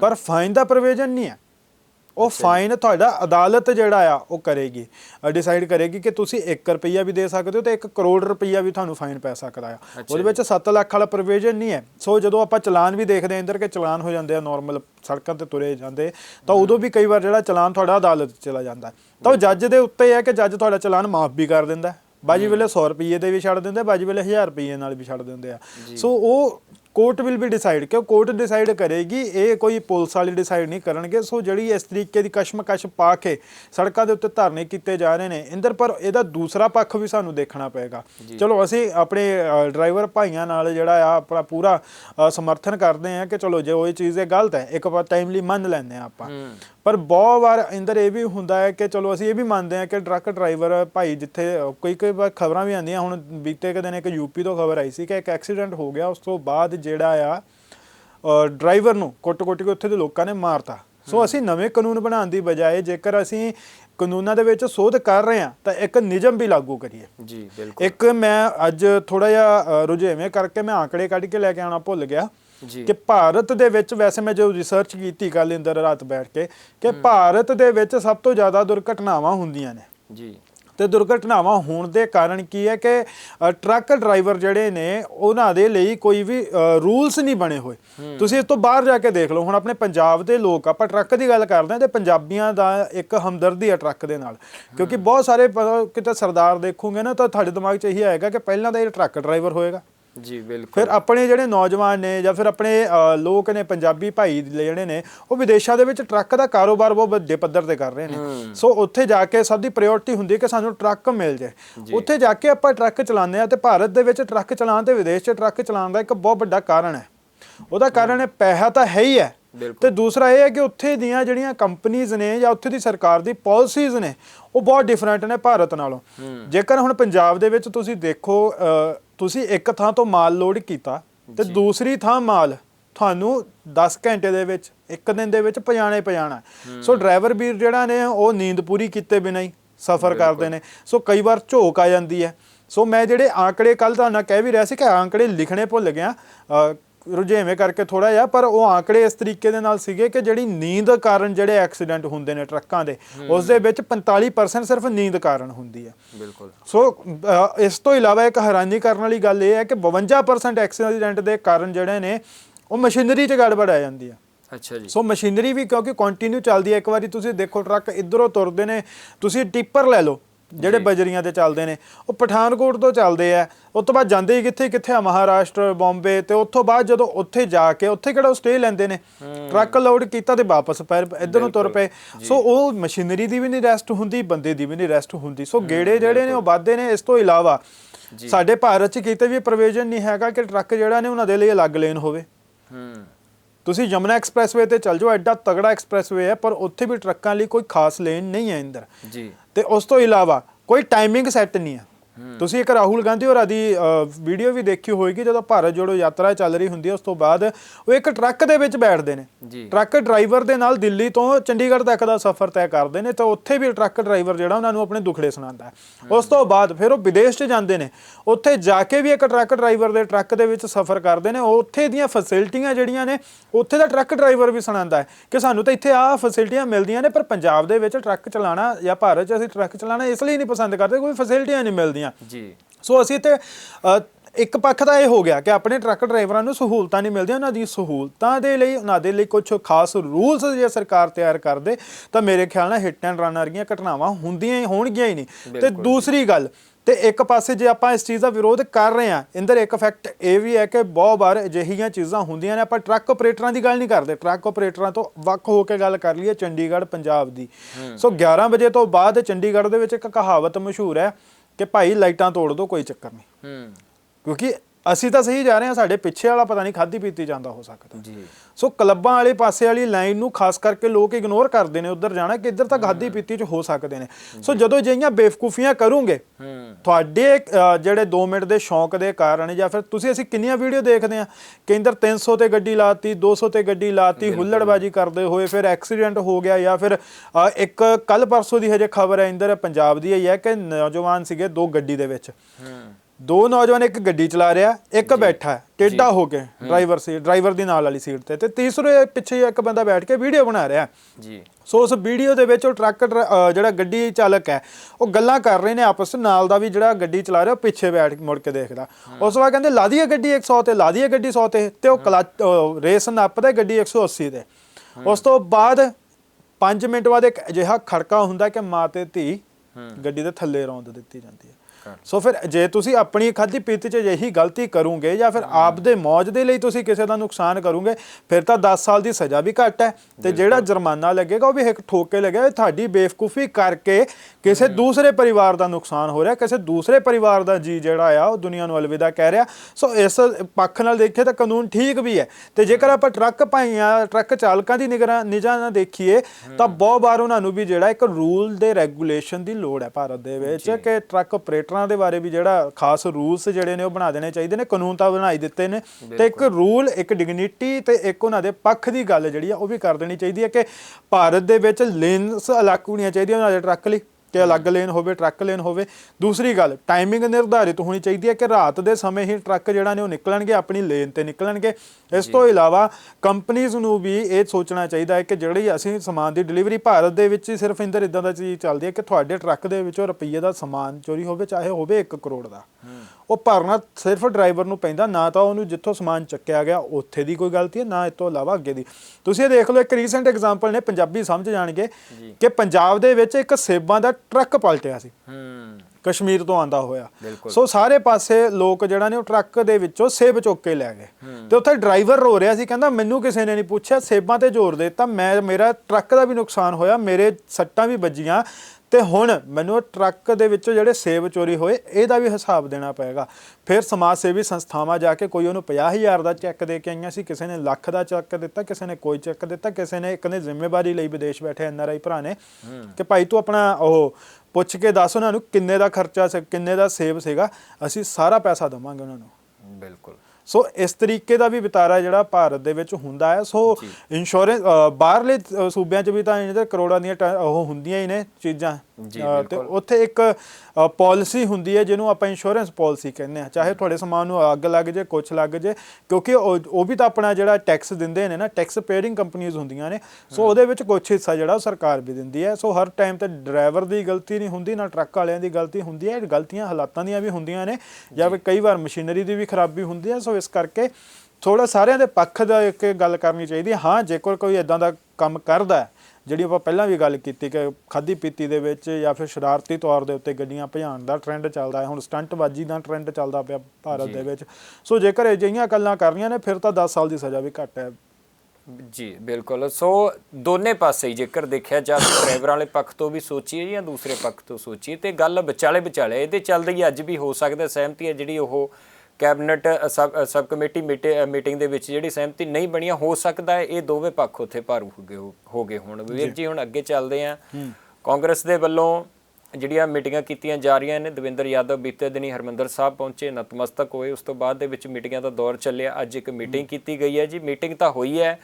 ਪਰ ਫਾਈਨ ਦਾ ਪ੍ਰੋਵੀਜ਼ਨ ਨਹੀਂ ਹੈ। ਉਹ ਫਾਈਨ ਤੁਹਾਡਾ ਅਦਾਲਤ ਜਿਹੜਾ ਆ ਉਹ ਕਰੇਗੀ। ਡਿਸਾਈਡ ਕਰੇਗੀ ਕਿ ਤੁਸੀਂ 1 ਰੁਪਈਆ ਵੀ ਦੇ ਸਕਦੇ ਹੋ ਤੇ 1 ਕਰੋੜ ਰੁਪਈਆ ਵੀ ਤੁਹਾਨੂੰ ਫਾਈਨ ਪੈ ਸਕਦਾ ਆ। ਉਹਦੇ ਵਿੱਚ 7 ਲੱਖ ਵਾਲਾ ਪ੍ਰੋਵੀਜ਼ਨ ਨਹੀਂ ਹੈ। ਸੋ ਜਦੋਂ ਆਪਾਂ ਚਲਾਨ ਵੀ ਦੇਖਦੇ ਆਂ ਇੰਦਰ ਕਿ ਚਲਾਨ ਹੋ ਜਾਂਦੇ ਆ ਨਾਰਮਲ ਸੜਕਾਂ ਤੇ ਤੁਰੇ ਜਾਂਦੇ ਤਾਂ ਉਦੋਂ ਵੀ ਕਈ ਵਾਰ ਜਿਹੜਾ ਚਲਾਨ ਤੁਹਾਡਾ ਅਦਾਲਤ ਚਲਾ ਜਾਂਦਾ। ਤਾਂ ਉਹ ਜੱਜ ਦੇ ਉੱਤੇ ਹੈ ਕਿ ਜੱਜ ਤੁਹਾਡਾ ਚਲਾਨ ਮਾਫ ਵੀ ਕਰ ਦਿੰਦਾ ਬਾਜੀ ਵੇਲੇ 100 ਰੁਪਏ ਦੇ ਵੀ ਛੱਡ ਦਿੰਦੇ ਬਾਜੀ ਵੇਲੇ 1000 ਰੁਪਏ ਨਾਲ ਵੀ ਛੱਡ ਦਿੰਦੇ ਆ। ਸੋ ਉਹ ਕੋਰਟ ਵਿਲ ਵੀ ਡਿਸਾਈਡ ਕਿ ਕੋਰਟ ਡਿਸਾਈਡ ਕਰੇਗੀ ਇਹ ਕੋਈ ਪੁਲਿਸ ਵਾਲੇ ਡਿਸਾਈਡ ਨਹੀਂ ਕਰਨਗੇ। ਸੋ ਜਿਹੜੀ ਇਸ ਤਰੀਕੇ ਦੀ ਕਸ਼ਮਕਸ਼ ਪਾ ਕੇ ਸੜਕਾਂ ਦੇ ਉੱਤੇ ਧਰਨੇ ਕੀਤੇ ਜਾ ਰਹੇ ਨੇ ਇੰਦਰ ਪਰ ਇਹਦਾ ਦੂਸਰਾ ਪੱਖ ਵੀ ਸਾਨੂੰ ਦੇਖਣਾ ਪਏਗਾ। ਚਲੋ ਅਸੀਂ ਆਪਣੇ ਡਰਾਈਵਰ ਭਾਈਆਂ ਨਾਲ ਜਿਹੜਾ ਆ ਆਪਣਾ ਪੂਰਾ ਸਮਰਥਨ ਕਰਦੇ ਆ ਕਿ ਚਲੋ ਜੇ ਉਹ ਇਹ ਚੀਜ਼ ਇਹ ਗਲਤ ਹੈ ਇੱਕ ਵਾਰ ਟਾਈਮਲੀ ਮੰਨ ਲੈਂਦੇ ਆ ਆਪਾਂ। ਪਰ ਬਹੁਤ ਵਾਰ ਇੰਦਰ ਇਹ ਵੀ ਹੁੰਦਾ ਹੈ ਕਿ ਚਲੋ ਅਸੀਂ ਇਹ ਵੀ ਮੰਨਦੇ ਆ ਕਿ ਟਰੱਕ ਡਰਾਈਵਰ ਭਾਈ ਜਿੱਥੇ ਕੋਈ ਕੋਈ ਵਾਰ ਖਬਰਾਂ ਵੀ ਆਉਂਦੀਆਂ ਹੁਣ ਬੀਤੇ ਕੁ ਦਿਨ ਇੱਕ ਯੂਪੀ ਤੋਂ ਖਬਰ ਆਈ ਸੀ ਕਿ ਇੱਕ ਐਕਸੀਡੈਂਟ ਹੋ ਗਿਆ ਉਸ ਤੋਂ ਬਾਅਦ ਜਿਹੜਾ ਆ ਡਰਾਈਵਰ ਨੂੰ ਕੁੱਟ-ਕੁੱਟ ਕੇ ਉੱਥੇ ਦੇ ਲੋਕਾਂ ਨੇ ਮਾਰਤਾ। ਸੋ ਅਸੀਂ ਨਵੇਂ ਕਾਨੂੰਨ ਬਣਾਉਣ ਦੀ ਬਜਾਏ ਜੇਕਰ ਅਸੀਂ ਕਾਨੂੰਨਾਂ ਦੇ ਵਿੱਚ ਸੋਧ ਕਰ ਰਹੇ ਹਾਂ ਤਾਂ ਇੱਕ ਨਿਯਮ ਵੀ ਲਾਗੂ ਕਰੀਏ। ਜੀ ਬਿਲਕੁਲ। ਇੱਕ ਮੈਂ ਅੱਜ ਥੋੜਾ ਜਿਹਾ ਰੁਝੇਵੇਂ ਕਰਕੇ ਮੈਂ ਆંકੜੇ ਕੱਢ ਕੇ ਲੈ ਕੇ ਆਉਣਾ ਭੁੱਲ ਗਿਆ। ਕਿ ਭਾਰਤ ਦੇ ਵਿੱਚ ਵੈਸੇ ਮੈਂ ਜੋ ਰਿਸਰਚ ਕੀਤੀ ਕੱਲ ਇੰਦਰ ਰਾਤ ਬੈਠ ਕੇ ਕਿ ਭਾਰਤ ਦੇ ਵਿੱਚ ਸਭ ਤੋਂ ਜ਼ਿਆਦਾ ਦੁਰਘਟਨਾਵਾਂ ਹੁੰਦੀਆਂ ਨੇ। ਜੀ। ਤੇ ਦੁਰਘਟਨਾਵਾਂ ਹੋਣ ਦੇ ਕਾਰਨ ਕੀ ਹੈ ਕਿ ਟਰੱਕ ਡਰਾਈਵਰ ਜਿਹੜੇ ਨੇ ਉਹਨਾਂ ਦੇ ਲਈ ਕੋਈ ਵੀ ਰੂਲਸ ਨਹੀਂ ਬਣੇ ਹੋਏ। ਤੁਸੀਂ ਇਸ ਤੋਂ ਬਾਹਰ ਜਾ ਕੇ ਦੇਖ ਲਓ ਹੁਣ ਆਪਣੇ ਪੰਜਾਬ ਦੇ ਲੋਕ ਆਪਾਂ ਟਰੱਕ ਦੀ ਗੱਲ ਕਰਦੇ ਹਾਂ ਤੇ ਪੰਜਾਬੀਆਂ ਦਾ ਇੱਕ ਹਮਦਰਦੀ ਹੈ ਟਰੱਕ ਦੇ ਨਾਲ। ਕਿਉਂਕਿ ਬਹੁਤ ਸਾਰੇ ਕਿਤੇ ਸਰਦਾਰ ਦੇਖੋਗੇ ਨਾ ਤਾਂ ਤੁਹਾਡੇ ਦਿਮਾਗ 'ਚ ਇਹੀ ਆਏਗਾ ਕਿ ਪਹਿਲਾਂ ਤਾਂ ਇਹ ਟਰੱਕ ਡਰਾਈਵਰ ਹੋਏਗਾ। ਜੀ ਬਿਲਕੁਲ। ਫਿਰ ਆਪਣੇ ਜਿਹੜੇ ਨੌਜਵਾਨ ਨੇ ਜਾਂ ਫਿਰ ਆਪਣੇ ਲੋਕ ਨੇ ਪੰਜਾਬੀ ਭਾਈ ਜਿਹੜੇ ਨੇ ਉਹ ਵਿਦੇਸ਼ਾਂ ਦੇ ਵਿੱਚ ਟਰੱਕ ਦਾ ਕਾਰੋਬਾਰ ਬਹੁਤ ਵੱਡੇ ਪੱਧਰ ਤੇ ਕਰ ਰਹੇ ਨੇ। ਸੋ ਉੱਥੇ ਜਾ ਕੇ ਸਭ ਦੀ ਪ੍ਰਾਇੋਰਟੀ ਹੁੰਦੀ ਹੈ ਕਿ ਸਾਨੂੰ ਟਰੱਕ ਮਿਲ ਜਾਏ। ਉੱਥੇ ਜਾ ਕੇ ਆਪਾਂ ਟਰੱਕ ਚਲਾਉਂਦੇ ਆ ਤੇ ਭਾਰਤ ਦੇ ਵਿੱਚ ਟਰੱਕ ਚਲਾਉਣ ਤੇ ਵਿਦੇਸ਼ 'ਚ ਟਰੱਕ ਚਲਾਉਣ ਦਾ ਇੱਕ ਬਹੁਤ ਵੱਡਾ ਕਾਰਨ ਹੈ। ਉਹਦਾ ਕਾਰਨ ਹੈ ਪੈਸਾ ਤਾਂ ਹੈ ਹੀ ਹੈ। ਤੇ ਦੂਸਰਾ ਇਹ ਹੈ ਕਿ ਉੱਥੇ ਦੀਆਂ ਜਿਹੜੀਆਂ ਕੰਪਨੀਆਂ ਨੇ ਜਾਂ ਉੱਥੇ ਦੀ ਸਰਕਾਰ ਦੀ ਪਾਲਿਸੀਜ਼ ਨੇ ਉਹ ਬਹੁਤ ਡਿਫਰੈਂਟ ਨੇ ਭਾਰਤ ਨਾਲੋਂ। ਜੇਕਰ ਹੁਣ ਪੰਜਾਬ ਦੇ ਵਿੱਚ ਤੁਸੀਂ ਦੇਖੋ ਤੁਸੀਂ ਇੱਕ ਥਾਂ ਤੋਂ ਮਾਲ ਲੋਡ ਕੀਤਾ ਤੇ ਦੂਸਰੀ ਥਾਂ ਮਾਲ ਤੁਹਾਨੂੰ 10 ਘੰਟੇ ਦੇ ਵਿੱਚ ਇੱਕ ਦਿਨ ਦੇ ਵਿੱਚ ਪਜਾਣੇ ਪਜਾਣਾ। ਸੋ ਡਰਾਈਵਰ ਵੀਰ ਜਿਹੜਾ ਨੇ ਉਹ ਨੀਂਦ ਪੂਰੀ ਕੀਤੇ ਬਿਨਾਂ ਹੀ ਸਫ਼ਰ ਕਰਦੇ ਨੇ। ਸੋ ਕਈ ਵਾਰ ਝੋਕ ਆ ਜਾਂਦੀ ਹੈ। ਸੋ ਮੈਂ ਜਿਹੜੇ ਆંકੜੇ ਕੱਲ ਤੁਹਾਨੂੰ ਕਹਿ ਵੀ ਰਿਹਾ ਸੀ ਕਿ ਆંકੜੇ ਲਿਖਣੇ ਭੁੱਲ ਗਿਆ। ਰੁਝੇਵੇਂ ਕਰਕੇ ਥੋੜਾ ਜਿਹਾ ਪਰ ਉਹ ਆંકੜੇ ਇਸ ਤਰੀਕੇ ਦੇ ਨਾਲ ਸੀਗੇ ਕਿ ਜਿਹੜੀ ਨੀਂਦ ਕਾਰਨ ਜਿਹੜੇ ਐਕਸੀਡੈਂਟ ਹੁੰਦੇ ਨੇ ਟਰੱਕਾਂ ਦੇ ਉਸ ਦੇ ਵਿੱਚ 45% ਸਿਰਫ ਨੀਂਦ ਕਾਰਨ ਹੁੰਦੀ ਹੈ। ਬਿਲਕੁਲ। ਸੋ ਅ, ਇਸ ਤੋਂ ਇਲਾਵਾ ਇੱਕ ਹੈਰਾਨੀ ਕਰਨ ਵਾਲੀ ਗੱਲ ਇਹ ਹੈ ਕਿ 52% ਐਕਸੀਡੈਂਟ ਦੇ ਕਾਰਨ ਜਿਹੜੇ ਨੇ ਉਹ ਮਸ਼ੀਨਰੀ 'ਚ ਗੜਬੜ ਆ ਜਾਂਦੀ ਹੈ। ਅੱਛਾ ਜੀ। ਸੋ ਮਸ਼ੀਨਰੀ ਵੀ ਕਿਉਂਕਿ ਕੰਟੀਨਿਊ ਚੱਲਦੀ ਹੈ। ਇੱਕ ਵਾਰੀ ਤੁਸੀਂ ਦੇਖੋ ਟਰੱਕ ਇਧਰੋਂ ਤੁਰਦੇ ਨੇ ਤੁਸੀਂ ਟਿੱਪਰ ਲੈ ਲਓ ਜਿਹੜੇ ਬਜਰੀਆਂ ਤੇ ਚੱਲਦੇ ਨੇ ਉਹ ਪਠਾਨਕੋਟ ਤੋਂ ਚੱਲਦੇ ਆ। ਉਸ ਤੋਂ ਬਾਅਦ ਜਾਂਦੇ ਹੀ ਕਿੱਥੇ? ਕਿੱਥੇ ਆ? ਮਹਾਰਾਸ਼ਟਰ ਬੰਬੇ ਤੇ ਤੋਂ ਬਾਅਦ ਜਦੋਂ ਉੱਥੇ ਜਾ ਕੇ ਉੱਥੇ ਕਿਹੜਾ ਸਟੇ ਲੈਂਦੇ ਨੇ? ਟਰੱਕ ਲੋਡ ਕੀਤਾ ਤੇ ਵਾਪਸ ਪੈਰ ਇਧਰੋਂ ਤੁਰ ਪਏ। ਸੋ ਉਹ ਮਸ਼ੀਨਰੀ ਦੀ ਵੀ ਨਹੀਂ ਰੈਸਟ ਹੁੰਦੀ ਬੰਦੇ ਦੀ ਵੀ ਨਹੀਂ ਰੈਸਟ ਹੁੰਦੀ। ਸੋ ਗੇੜੇ ਜਿਹੜੇ ਨੇ ਉਹ ਵੱਧਦੇ ਨੇ। ਇਸ ਤੋਂ ਇਲਾਵਾ ਸਾਡੇ ਭਾਰਤ 'ਚ ਕਿਤੇ ਵੀ ਪ੍ਰੋਵੀਜ਼ਨ ਨਹੀਂ ਹੈਗਾ ਕਿ ਟਰੱਕ ਜਿਹੜਾ ਨੇ ਉਹਨਾਂ ਦੇ ਲਈ ਅਲੱਗ ਲੇਨ ਹੋਵੇ। ਤੁਸੀਂ ਯਮਨਾ ਐਕਸਪ੍ਰੈਸਵੇ ਤੇ ਚੱਲ ਜਾਓ। ਐਡਾ ਤਗੜਾ ਐਕਸਪ੍ਰੈਸਵੇ ਹੈ ਪਰ ਉੱਥੇ ਵੀ ਟਰੱਕਾਂ ਲਈ ਕੋਈ ਖਾਸ ਲੇਨ ਨਹੀਂ ਹੈ ਇੰਦਰ। ਜੀ। ਤੇ ਉਸ ਤੋਂ ਇਲਾਵਾ ਕੋਈ ਟਾਈਮਿੰਗ ਸੈੱਟ ਨਹੀਂ ਹੈ। ਤੁਸੀਂ ਇੱਕ ਰਾਹੁਲ ਗਾਂਧੀ ਹੋਰਾਂ ਦੀ ਵੀਡੀਓ ਵੀ ਦੇਖੀ ਹੋਏਗੀ ਜਦੋਂ ਭਾਰਤ ਜੋੜੋ ਯਾਤਰਾ ਚੱਲ ਰਹੀ ਹੁੰਦੀ ਹੈ ਉਸ ਤੋਂ ਬਾਅਦ ਉਹ ਇੱਕ ਟਰੱਕ ਦੇ ਵਿੱਚ ਬੈਠਦੇ ਨੇ। ਟਰੱਕ ਡਰਾਈਵਰ ਦੇ ਨਾਲ ਦਿੱਲੀ ਤੋਂ ਚੰਡੀਗੜ੍ਹ ਤੱਕ ਦਾ ਸਫ਼ਰ ਤੈਅ ਕਰਦੇ ਨੇ ਤੇ ਉੱਥੇ ਵੀ ਟਰੱਕ ਡਰਾਈਵਰ ਜਿਹੜਾ ਉਹਨਾਂ ਨੂੰ ਆਪਣੇ ਦੁਖੜੇ ਸੁਣਾਉਂਦਾ ਹੈ। ਉਸ ਤੋਂ ਬਾਅਦ ਫਿਰ ਉਹ ਵਿਦੇਸ਼ 'ਚ ਜਾਂਦੇ ਨੇ। ਉੱਥੇ ਜਾ ਕੇ ਵੀ ਇੱਕ ਟਰੱਕ ਡਰਾਈਵਰ ਦੇ ਟਰੱਕ ਦੇ ਵਿੱਚ ਸਫ਼ਰ ਕਰਦੇ ਨੇ। ਉੱਥੇ ਦੀਆਂ ਫੈਸਿਲਿਟੀਆਂ ਜਿਹੜੀਆਂ ਨੇ ਉੱਥੇ ਦਾ ਟਰੱਕ ਡਰਾਈਵਰ ਵੀ ਸੁਣਾਉਂਦਾ ਹੈ ਕਿ ਸਾਨੂੰ ਤਾਂ ਇੱਥੇ ਆਹ ਫੈਸਿਲਿਟੀਆਂ ਮਿਲਦੀਆਂ ਨੇ ਪਰ ਪੰਜਾਬ ਦੇ ਵਿੱਚ ਟਰੱਕ ਚਲਾਉਣਾ ਜਾਂ ਭਾਰਤ 'ਚ ਅਸੀਂ ਟਰੱਕ ਚਲਾਉਣਾ ਇਸ ਲਈ ਨਹੀਂ ਪਸੰਦ ਕਰਦੇ ਕੋਈ ਫੈਸਿਲਿਟੀਆਂ ਨਹੀਂ ਮਿਲਦੀਆਂ। ਜੀ। ਸੋ ਅਸੀਂ ਅ, ਇੱਕ ਪੱਖ ਤਾਂ ਇਹ ਹੋ ਗਿਆ ਕਿ ਆਪਣੇ ਟਰੱਕ ਡਰਾਈਵਰਾਂ ਨੂੰ ਸਹੂਲਤਾਂ ਨਹੀਂ ਮਿਲਦੀਆਂ ਉਹਨਾਂ ਦੀ ਸਹੂਲਤਾਂ ਦੇ ਲਈ ਉਹਨਾਂ ਦੇ ਲਈ ਕੁਝ ਖਾਸ ਰੂਲਸ ਜੇ ਸਰਕਾਰ ਤਿਆਰ ਕਰਦੇ ਤਾਂ ਮੇਰੇ ਖਿਆਲ ਨਾਲ ਹਿੱਟ ਐਂਡ ਰਨ ਵਰਗੀਆਂ ਘਟਨਾਵਾਂ ਹੁੰਦੀਆਂ ਹੀ ਹੋਣਗੀਆਂ ਹੀ ਨਹੀਂ। ਤੇ ਦੂਸਰੀ ਗੱਲ ਤੇ ਇੱਕ ਪਾਸੇ ਜੇ ਆਪਾਂ ਇਸ ਚੀਜ਼ ਦਾ ਵਿਰੋਧ ਕਰ ਰਹੇ ਹਾਂ ਇੰਦਰ ਇੱਕ ਫੈਕਟ ਇਹ ਵੀ ਹੈ ਕਿ ਬਹੁਤ ਵਾਰ ਅਜਿਹੀਆਂ ਚੀਜ਼ਾਂ ਹੁੰਦੀਆਂ ਨੇ ਆਪਾਂ ਟਰੱਕ ਆਪਰੇਟਰਾਂ ਦੀ ਗੱਲ ਨਹੀਂ ਕਰਦੇ। ਟਰੱਕ ਆਪਰੇਟਰਾਂ ਤੋਂ ਵੱਖ ਹੋ ਕੇ ਗੱਲ ਕਰ ਲਈਏ ਚੰਡੀਗੜ੍ਹ ਪੰਜਾਬ ਦੀ। ਸੋ 11 ਵਜੇ ਤੋਂ ਬਾਅਦ ਚੰਡੀਗੜ੍ਹ ਦੇ ਵਿੱਚ ਇੱਕ ਕਹਾਵਤ ਮਸ਼ਹੂਰ ਹੈ ਕਿ ਭਾਈ ਲਾਈਟਾਂ ਤੋੜ ਦਿਓ ਕੋਈ ਚੱਕਰ ਨਹੀਂ। ਹੂੰ। ਕਿਉਂਕਿ ਅਸੀਂ ਤਾਂ ਸਹੀ ਜਾ ਰਹੇ ਹਾਂ ਸਾਡੇ ਪਿੱਛੇ ਵਾਲਾ ਪਤਾ ਨਹੀਂ ਖਾਦੀ ਪੀਤੀ ਜਾਂਦਾ ਹੋ ਸਕਦਾ। ਜੀ। ਸੋ ਕਲੱਬਾਂ ਵਾਲੇ ਪਾਸੇ ਵਾਲੀ ਲਾਈਨ ਨੂੰ ਖਾਸ ਕਰਕੇ ਲੋਕ ਇਗਨੋਰ ਕਰਦੇ ਨੇ ਉਧਰ ਜਾਣਾ ਕਿ ਇੱਧਰ ਤਾਂ ਖਾਦੀ ਪੀਤੀ ਚ ਹੋ ਸਕਦੇ ਨੇ। ਸੋ ਜਦੋਂ ਜਿਹੀਆਂ ਬੇਵਕੂਫੀਆਂ ਕਰੋਗੇ ਤੁਹਾਡੇ ਜਿਹੜੇ 2 ਮਿੰਟ ਦੇ ਸ਼ੌਂਕ ਦੇ ਕਾਰਨ ਜਾਂ ਫਿਰ ਤੁਸੀਂ ਅਸੀਂ ਕਿੰਨੀਆਂ ਵੀਡੀਓ ਦੇਖਦੇ ਆ ਕਿ ਇੰਦਰ 300 ਤੇ ਗੱਡੀ ਲਾਤੀ 200 ਤੇ ਗੱਡੀ ਲਾਤੀ ਹੁੱਲੜਬਾਜੀ ਕਰਦੇ ਹੋਏ ਫਿਰ ਐਕਸੀਡੈਂਟ ਹੋ ਗਿਆ ਜਾਂ ਫਿਰ ਇੱਕ ਕੱਲ ਪਰਸੋਂ ਦੀ ਹਜੇ ਖਬਰ ਹੈ ਇੰਦਰ ਪੰਜਾਬ ਦੀ ਹੀ ਹੈ ਕਿ ਨੌਜਵਾਨ ਸੀਗੇ ਦੋ ਗੱਡੀ ਦੇ ਵਿੱਚ। ਦੋ ਨੌਜਵਾਨ ਇੱਕ ਗੱਡੀ ਚਲਾ ਰਿਹਾ ਇੱਕ ਬੈਠਾ ਹੈ, ਟੇਢਾ ਹੋ ਕੇ ਡਰਾਈਵਰ ਸੀ ਡਰਾਈਵਰ ਦੀ ਨਾਲ ਵਾਲੀ ਸੀਟ ਤੇ ਤੇ ਤੀਸਰੇ ਪਿੱਛੇ ਇੱਕ ਬੰਦਾ ਬੈਠ ਕੇ ਵੀਡੀਓ ਬਣਾ ਰਿਹਾ। ਜੀ। ਸੋ ਉਸ ਵੀਡੀਓ ਦੇ ਵਿੱਚ ਉਹ ਟਰੱਕ ਜਿਹੜਾ ਗੱਡੀ ਚਾਲਕ ਹੈ ਉਹ ਗੱਲਾਂ ਕਰ ਰਹੇ ਨੇ ਆਪਸ ਨਾਲ ਦਾ ਵੀ ਜਿਹੜਾ ਗੱਡੀ ਚਲਾ ਰਿਹਾ ਪਿੱਛੇ ਬੈਠ ਕੇ ਮੁੜ ਕੇ ਦੇਖਦਾ। ਉਸ ਵਾਰ ਕਹਿੰਦੇ ਲਾ ਦਈਏ ਗੱਡੀ 100 ਤੇ ਲਾ ਦਈਏ ਗੱਡੀ 100 ਤੇ ਤੇ ਉਹ ਰੇਸ ਨੱਪਦਾ ਗੱਡੀ 180 ਤੇ। ਉਸ ਤੋਂ ਬਾਅਦ 5 ਮਿੰਟ ਬਾਅਦ ਇੱਕ ਅਜਿਹਾ ਖੜਕਾ ਹੁੰਦਾ ਕਿ ਮਾਂ ਤੇ ਧੀ ਗੱਡੀ ਦੇ ਥੱਲੇ ਰੌਂਦ ਦਿੱਤੀ ਜਾਂਦੀ ਹੈ। ਸੋ ਫਿਰ ਜੇ ਤੁਸੀਂ ਆਪਣੀ ਖਾਦੀ ਪੀਤੀ 'ਚ ਇਹੀ ਗਲਤੀ ਕਰੋਗੇ ਜਾਂ ਫਿਰ ਆਪ ਦੇ ਮौज ਦੇ ਲਈ ਤੁਸੀਂ ਕਿਸੇ ਦਾ ਨੁਕਸਾਨ ਕਰੋਗੇ ਫਿਰ ਤਾਂ 10 ਸਾਲ ਦੀ ਸਜ਼ਾ ਵੀ ਘੱਟ ਹੈ। ਤੇ ਜਿਹੜਾ ਜੁਰਮਾਨਾ ਲੱਗੇਗਾ ਉਹ ਵੀ ਇੱਕ ਠੋਕ ਲੱਗੇਗਾ ਤੁਹਾਡੀ ਬੇਵਕੂਫੀ ਕਰਕੇ ਕਿਸੇ ਦੂਸਰੇ ਪਰਿਵਾਰ ਦਾ ਨੁਕਸਾਨ ਹੋ ਰਿਹਾ ਕਿਸੇ ਦੂਸਰੇ ਪਰਿਵਾਰ ਦਾ ਜੀ ਜਿਹੜਾ ਆ ਉਹ ਦੁਨੀਆ ਨੂੰ ਅਲਵਿਦਾ ਕਹਿ ਰਿਹਾ। ਸੋ ਇਸ ਪੱਖ ਨਾਲ ਦੇਖੀਏ ਤਾਂ ਕਾਨੂੰਨ ਠੀਕ ਵੀ ਹੈ। ਤੇ ਜੇਕਰ ਆਪਾਂ ਟਰੱਕ ਭਾਈਆਂ ਟਰੱਕ ਚਾਲਕਾਂ ਦੀ ਨਿਗਰਾਂ ਨਿਜਾ ਨਾਲ ਦੇਖੀਏ ਤਾਂ ਬਹੁਤ ਵਾਰ ਉਹਨਾਂ ਨੂੰ ਵੀ ਜਿਹੜਾ ਇੱਕ ਰੂਲ ਦੇ ਰੈਗੂਲੇਸ਼ਨ ਦੀ ਲੋੜ ਹੈ ਭਾਰਤ ਦੇ ਵਿੱਚ ਕਿ ਟਰੱਕ ਆਪਰੇਟਰਾਂ ਦੇ ਬਾਰੇ ਵੀ ਜਿਹੜਾ ਖਾਸ ਰੂਲਸ ਜਿਹੜੇ ਨੇ ਉਹ ਬਣਾ ਦੇਣੇ ਚਾਹੀਦੇ ਨੇ ਕਾਨੂੰਨ ਤਾਂ ਬਣਾਈ ਦਿੱਤੇ ਨੇ। ਤੇ ਇੱਕ ਰੂਲ ਇੱਕ ਡਿਗਨਿਟੀ ਤੇ ਇੱਕ ਉਹਨਾਂ ਦੇ ਪੱਖ ਦੀ ਗੱਲ ਜਿਹੜੀ ਆ ਉਹ ਵੀ ਕਰ ਦੇਣੀ ਚਾਹੀਦੀ ਹੈ ਕਿ ਭਾਰਤ ਦੇ ਵਿੱਚ ਲੇਨਸ ਅਲੱਗ ਹੋਣੀਆਂ ਚਾਹੀਦੀਆਂ ਉਹਨਾਂ ਦੇ ਟਰੱਕ ਲਈ। ਕਿ ਅਲੱਗ ਲੇਨ ਹੋਵੇ ਟਰੱਕ ਲੇਨ ਹੋਵੇ। ਦੂਸਰੀ ਗੱਲ ਟਾਈਮਿੰਗ ਨਿਰਧਾਰਿਤ ਹੋਣੀ ਚਾਹੀਦੀ ਹੈ ਕਿ ਰਾਤ ਦੇ ਸਮੇਂ ਹੀ ਟਰੱਕ ਜਿਹੜਾ ਨੇ ਉਹ ਨਿਕਲਣਗੇ ਆਪਣੀ ਲੇਨ ਤੇ ਨਿਕਲਣਗੇ। ਇਸ ਤੋਂ ਇਲਾਵਾ ਕੰਪਨੀਆਂ ਨੂੰ ਵੀ ਇਹ ਸੋਚਣਾ ਚਾਹੀਦਾ ਹੈ ਕਿ ਜਿਹੜੀ ਅਸੀਂ ਸਮਾਨ ਦੀ ਡਿਲੀਵਰੀ ਭਾਰਤ ਦੇ ਵਿੱਚ ਹੀ ਸਿਰਫ ਇੰਦਰ ਇਦਾਂ ਦਾ ਚੀਜ਼ ਚੱਲਦੀ ਹੈ ਕਿ ਤੁਹਾਡੇ ਟਰੱਕ ਦੇ ਵਿੱਚੋਂ ਰੁਪਈਏ ਦਾ ਸਮਾਨ ਚੋਰੀ ਹੋਵੇ ਚਾਹੇ ਹੋਵੇ 1 ਕਰੋੜ ਦਾ। ਉਹ ਭਰਨਾ ਸਿਰਫ ਡਰਾਈਵਰ ਨੂੰ ਪੈਂਦਾ ਨਾ ਤਾਂ ਉਹਨੂੰ ਜਿੱਥੋਂ ਸਮਾਨ ਚੱਕਿਆ ਗਿਆ ਉੱਥੇ ਦੀ ਕੋਈ ਗਲਤੀ ਹੈ ਨਾ ਇਸ ਤੋਂ ਇਲਾਵਾ ਅੱਗੇ ਦੀ। ਤੁਸੀਂ ਇਹ ਦੇਖ ਲਓ ਇੱਕ ਰੀਸੈਂਟ ਐਗਜ਼ਾਮਪਲ ਨੇ ਪੰਜਾਬੀ ਸਮਝ ਜਾਣਗੇ ਕਿ ਪੰਜਾਬ ਦੇ ਵਿੱਚ ਇੱਕ ਸੇਬਾਂ ਦਾ ਟਰੱਕ ਪਲਟਿਆ ਸੀ। ਹੂੰ। ਕਸ਼ਮੀਰ ਤੋਂ ਆਂਦਾ ਹੋਇਆ। ਸੋ ਸਾਰੇ ਪਾਸੇ ਲੋਕ ਜਿਹੜਾ ਨੇ ਉਹ ਟਰੱਕ ਦੇ ਵਿੱਚੋਂ ਸੇਬ ਚੁੱਕ ਕੇ ਲੈ ਗਏ। ਤੇ ਉੱਥੇ ਡਰਾਈਵਰ ਰੋ ਰਿਹਾ ਸੀ ਕਹਿੰਦਾ ਮੈਨੂੰ ਕਿਸੇ ਨੇ ਨਹੀਂ ਪੁੱਛਿਆ ਸੇਬਾਂ ਤੇ ਜ਼ੋਰ ਦੇ ਦਿੱਤਾ ਮੈਂ ਮੇਰਾ ਟਰੱਕ ਦਾ ਵੀ ਨੁਕਸਾਨ ਹੋਇਆ ਮੇਰੇ ਸੱਟਾਂ ਵੀ ਵੱਜੀਆਂ ਤੇ ਹੁਣ ਮੈਨੂੰ ਟਰੱਕ ਦੇ ਵਿੱਚੋਂ ਜਿਹੜੇ ਸੇਬ ਚੋਰੀ ਹੋਏ ਇਹਦਾ ਵੀ ਹਿਸਾਬ ਦੇਣਾ ਪਏਗਾ। ਫਿਰ ਸਮਾਜ ਸੇਵੀ ਸੰਸਥਾਵਾਂ ਜਾ ਕੇ ਕੋਈ ਉਹਨੂੰ 50000 ਦਾ ਚੈੱਕ ਦੇ ਕੇ ਆਈਆਂ ਸੀ ਕਿਸੇ ਨੇ ਲੱਖ ਦਾ ਚੈੱਕ ਦਿੱਤਾ ਕਿਸੇ ਨੇ ਕੋਈ ਚੈੱਕ ਦਿੱਤਾ ਕਿਸੇ ਨੇ ਇੱਕ ਨੇ ਜ਼ਿੰਮੇਵਾਰੀ ਲਈ ਵਿਦੇਸ਼ ਬੈਠੇ ਐਨਆਰਆਈ ਭਰਾ ਨੇ ਕਿ ਭਾਈ ਤੂੰ ਆਪਣਾ ਉਹ ਪੁੱਛ ਕੇ ਦੱਸ ਉਹਨਾਂ ਨੂੰ ਕਿੰਨੇ ਦਾ ਖਰਚਾ ਸੀ ਕਿੰਨੇ ਦਾ ਸੇਵ ਸੀਗਾ ਅਸੀਂ ਸਾਰਾ ਪੈਸਾ ਦੇਵਾਂਗੇ ਉਹਨਾਂ ਨੂੰ। ਬਿਲਕੁਲ। ਸੋ ਇਸ ਤਰੀਕੇ ਦਾ ਵੀ ਵਿਤਾਰਾ ਜਿਹੜਾ ਭਾਰਤ ਦੇ ਵਿੱਚ ਹੁੰਦਾ ਹੈ। ਸੋ ਇੰਸ਼ੋਰੈਂਸ ਬਾਹਰਲੇ ਸੂਬਿਆਂ 'ਚ ਵੀ ਤਾਂ ਇਹਦੇ ਕਰੋੜਾਂ ਦੀਆਂ ਟ- ਉਹ ਹੁੰਦੀਆਂ ਹੀ ਨੇ ਚੀਜ਼ਾਂ। ਤੇ ਉੱਥੇ ਇੱਕ ਪਾਲਿਸੀ ਹੁੰਦੀ ਹੈ ਜਿਹਨੂੰ ਆਪਾਂ ਇੰਸ਼ੋਰੈਂਸ ਪਾਲਿਸੀ ਕਹਿੰਦੇ ਆ ਚਾਹੇ ਤੁਹਾਡੇ ਸਮਾਨ ਨੂੰ ਅੱਗ ਲੱਗ ਜੇ ਕੁਛ ਲੱਗ ਜੇ ਕਿਉਂਕਿ ਉਹ ਵੀ ਤਾਂ ਆਪਣਾ ਜਿਹੜਾ ਟੈਕਸ ਦਿੰਦੇ ਨੇ ਨਾ ਟੈਕਸ ਪੇਇੰਗ ਕੰਪਨੀਆਂ ਹੁੰਦੀਆਂ ਨੇ। ਸੋ ਉਹਦੇ ਵਿੱਚ ਕੁਛ ਹਿੱਸਾ ਜਿਹੜਾ ਸਰਕਾਰ ਵੀ ਦਿੰਦੀ ਹੈ। ਸੋ ਹਰ ਟਾਈਮ ਤੇ ਡਰਾਈਵਰ ਦੀ ਗਲਤੀ ਨਹੀਂ ਹੁੰਦੀ ਨਾ ਟਰੱਕ ਵਾਲਿਆਂ ਦੀ ਗਲਤੀ ਹੁੰਦੀ ਹੈ। ਗਲਤੀਆਂ ਹਾਲਾਤਾਂ ਦੀਆਂ ਵੀ ਹੁੰਦੀਆਂ ਨੇ। ਜਾਂ ਫਿਰ ਕਈ ਵਾਰ ਮਸ਼ੀਨਰੀ ਦੀ ਵੀ ਖਰਾਬੀ ਹੁੰਦੀ ਹੈ। ਸੋ ਇਸ ਕਰਕੇ ਥੋੜਾ ਸਾਰਿਆਂ ਦੇ ਪੱਖ ਦਾ ਇੱਕ ਗੱਲ ਕਰਨੀ ਚਾਹੀਦੀ ਹੈ। ਹਾਂ ਜੇਕਰ ਕੋਈ ਇਦਾਂ ਦਾ ਕੰਮ ਕਰਦਾ ਹੈ ਜਿਹੜੀ ਆਪਾਂ ਪਹਿਲਾਂ ਵੀ ਗੱਲ ਕੀਤੀ ਕਿ ਖਾਦੀ ਪੀਤੀ ਦੇ ਵਿੱਚ ਜਾਂ ਫਿਰ ਸ਼ਰਾਰਤੀ ਤੌਰ ਦੇ ਉੱਤੇ ਗੱਡੀਆਂ ਭਜਾਉਣ ਦਾ ਟ੍ਰੈਂਡ ਚੱਲਦਾ ਹੈ ਹੁਣ ਸਟੰਟਬਾਜ਼ੀ ਦਾ ਟ੍ਰੈਂਡ ਚੱਲਦਾ ਪਿਆ ਭਾਰਤ ਦੇ ਵਿੱਚ। ਸੋ ਜੇਕਰ ਅਜਿਹੀਆਂ ਗੱਲਾਂ ਕਰਨੀਆਂ ਨੇ ਫਿਰ ਤਾਂ 10 ਸਾਲ ਦੀ ਸਜ਼ਾ ਵੀ ਘੱਟ ਹੈ। ਜੀ ਬਿਲਕੁਲ। ਸੋ ਦੋਨੇ ਪਾਸੇ ਜੇਕਰ ਦੇਖਿਆ ਜਾਵੇ ਡਰਾਈਵਰਾਂ ਵਾਲੇ ਪੱਖ ਤੋਂ ਵੀ ਸੋਚੀਏ ਜਾਂ ਦੂਸਰੇ ਪੱਖ ਤੋਂ ਸੋਚੀਏ ਤੇ ਗੱਲ ਵਿਚਾਲੇ ਵਿਚਾਲੇ ਇਹਦੇ ਚੱਲਦੇ ਹੀ ਅੱਜ ਵੀ ਹੋ ਸਕਦਾ ਸਹਿਮਤੀ ਹੈ ਜਿਹੜੀ ਉਹ cabinet sub sub committee meeting ਦੇ ਵਿੱਚ ਜਿਹੜੀ ਸਹਿਮਤੀ ਨਹੀਂ ਬਣੀਆਂ ਹੋ ਸਕਦਾ ਹੈ ਇਹ ਦੋਵੇਂ ਪੱਖ ਉੱਥੇ ਭਾਰੂ ਹੋ ਗਏ ਹੋ- ਹੋ ਗਏ ਹੁਣ। ਵੀਰ ਜੀ ਹੁਣ ਅੱਗੇ ਚੱਲਦੇ ਆ। ਕਾਂਗਰਸ ਦੇ ਵੱਲੋਂ ਜਿਹੜੀਆਂ ਮੀਟਿੰਗਾਂ ਕੀਤੀਆਂ ਜਾ ਰਹੀਆਂ ਨੇ ਦਵਿੰਦਰ ਯਾਦਵ ਬੀਤੇ ਦਿਨੀ ਹਰਮੰਦਰ ਸਾਹਿਬ ਪਹੁੰਚੇ ਨਤਮਸਤਕ ਹੋਏ। ਉਸ ਤੋਂ ਬਾਅਦ ਦੇ ਵਿੱਚ ਮੀਟਿੰਗਾਂ ਦਾ ਦੌਰ ਚੱਲਿਆ। ਅੱਜ ਇੱਕ ਮੀਟਿੰਗ ਕੀਤੀ ਗਈ ਹੈ ਜੀ। ਮੀਟਿੰਗ ਤਾਂ ਹੋਈ ਹੈ।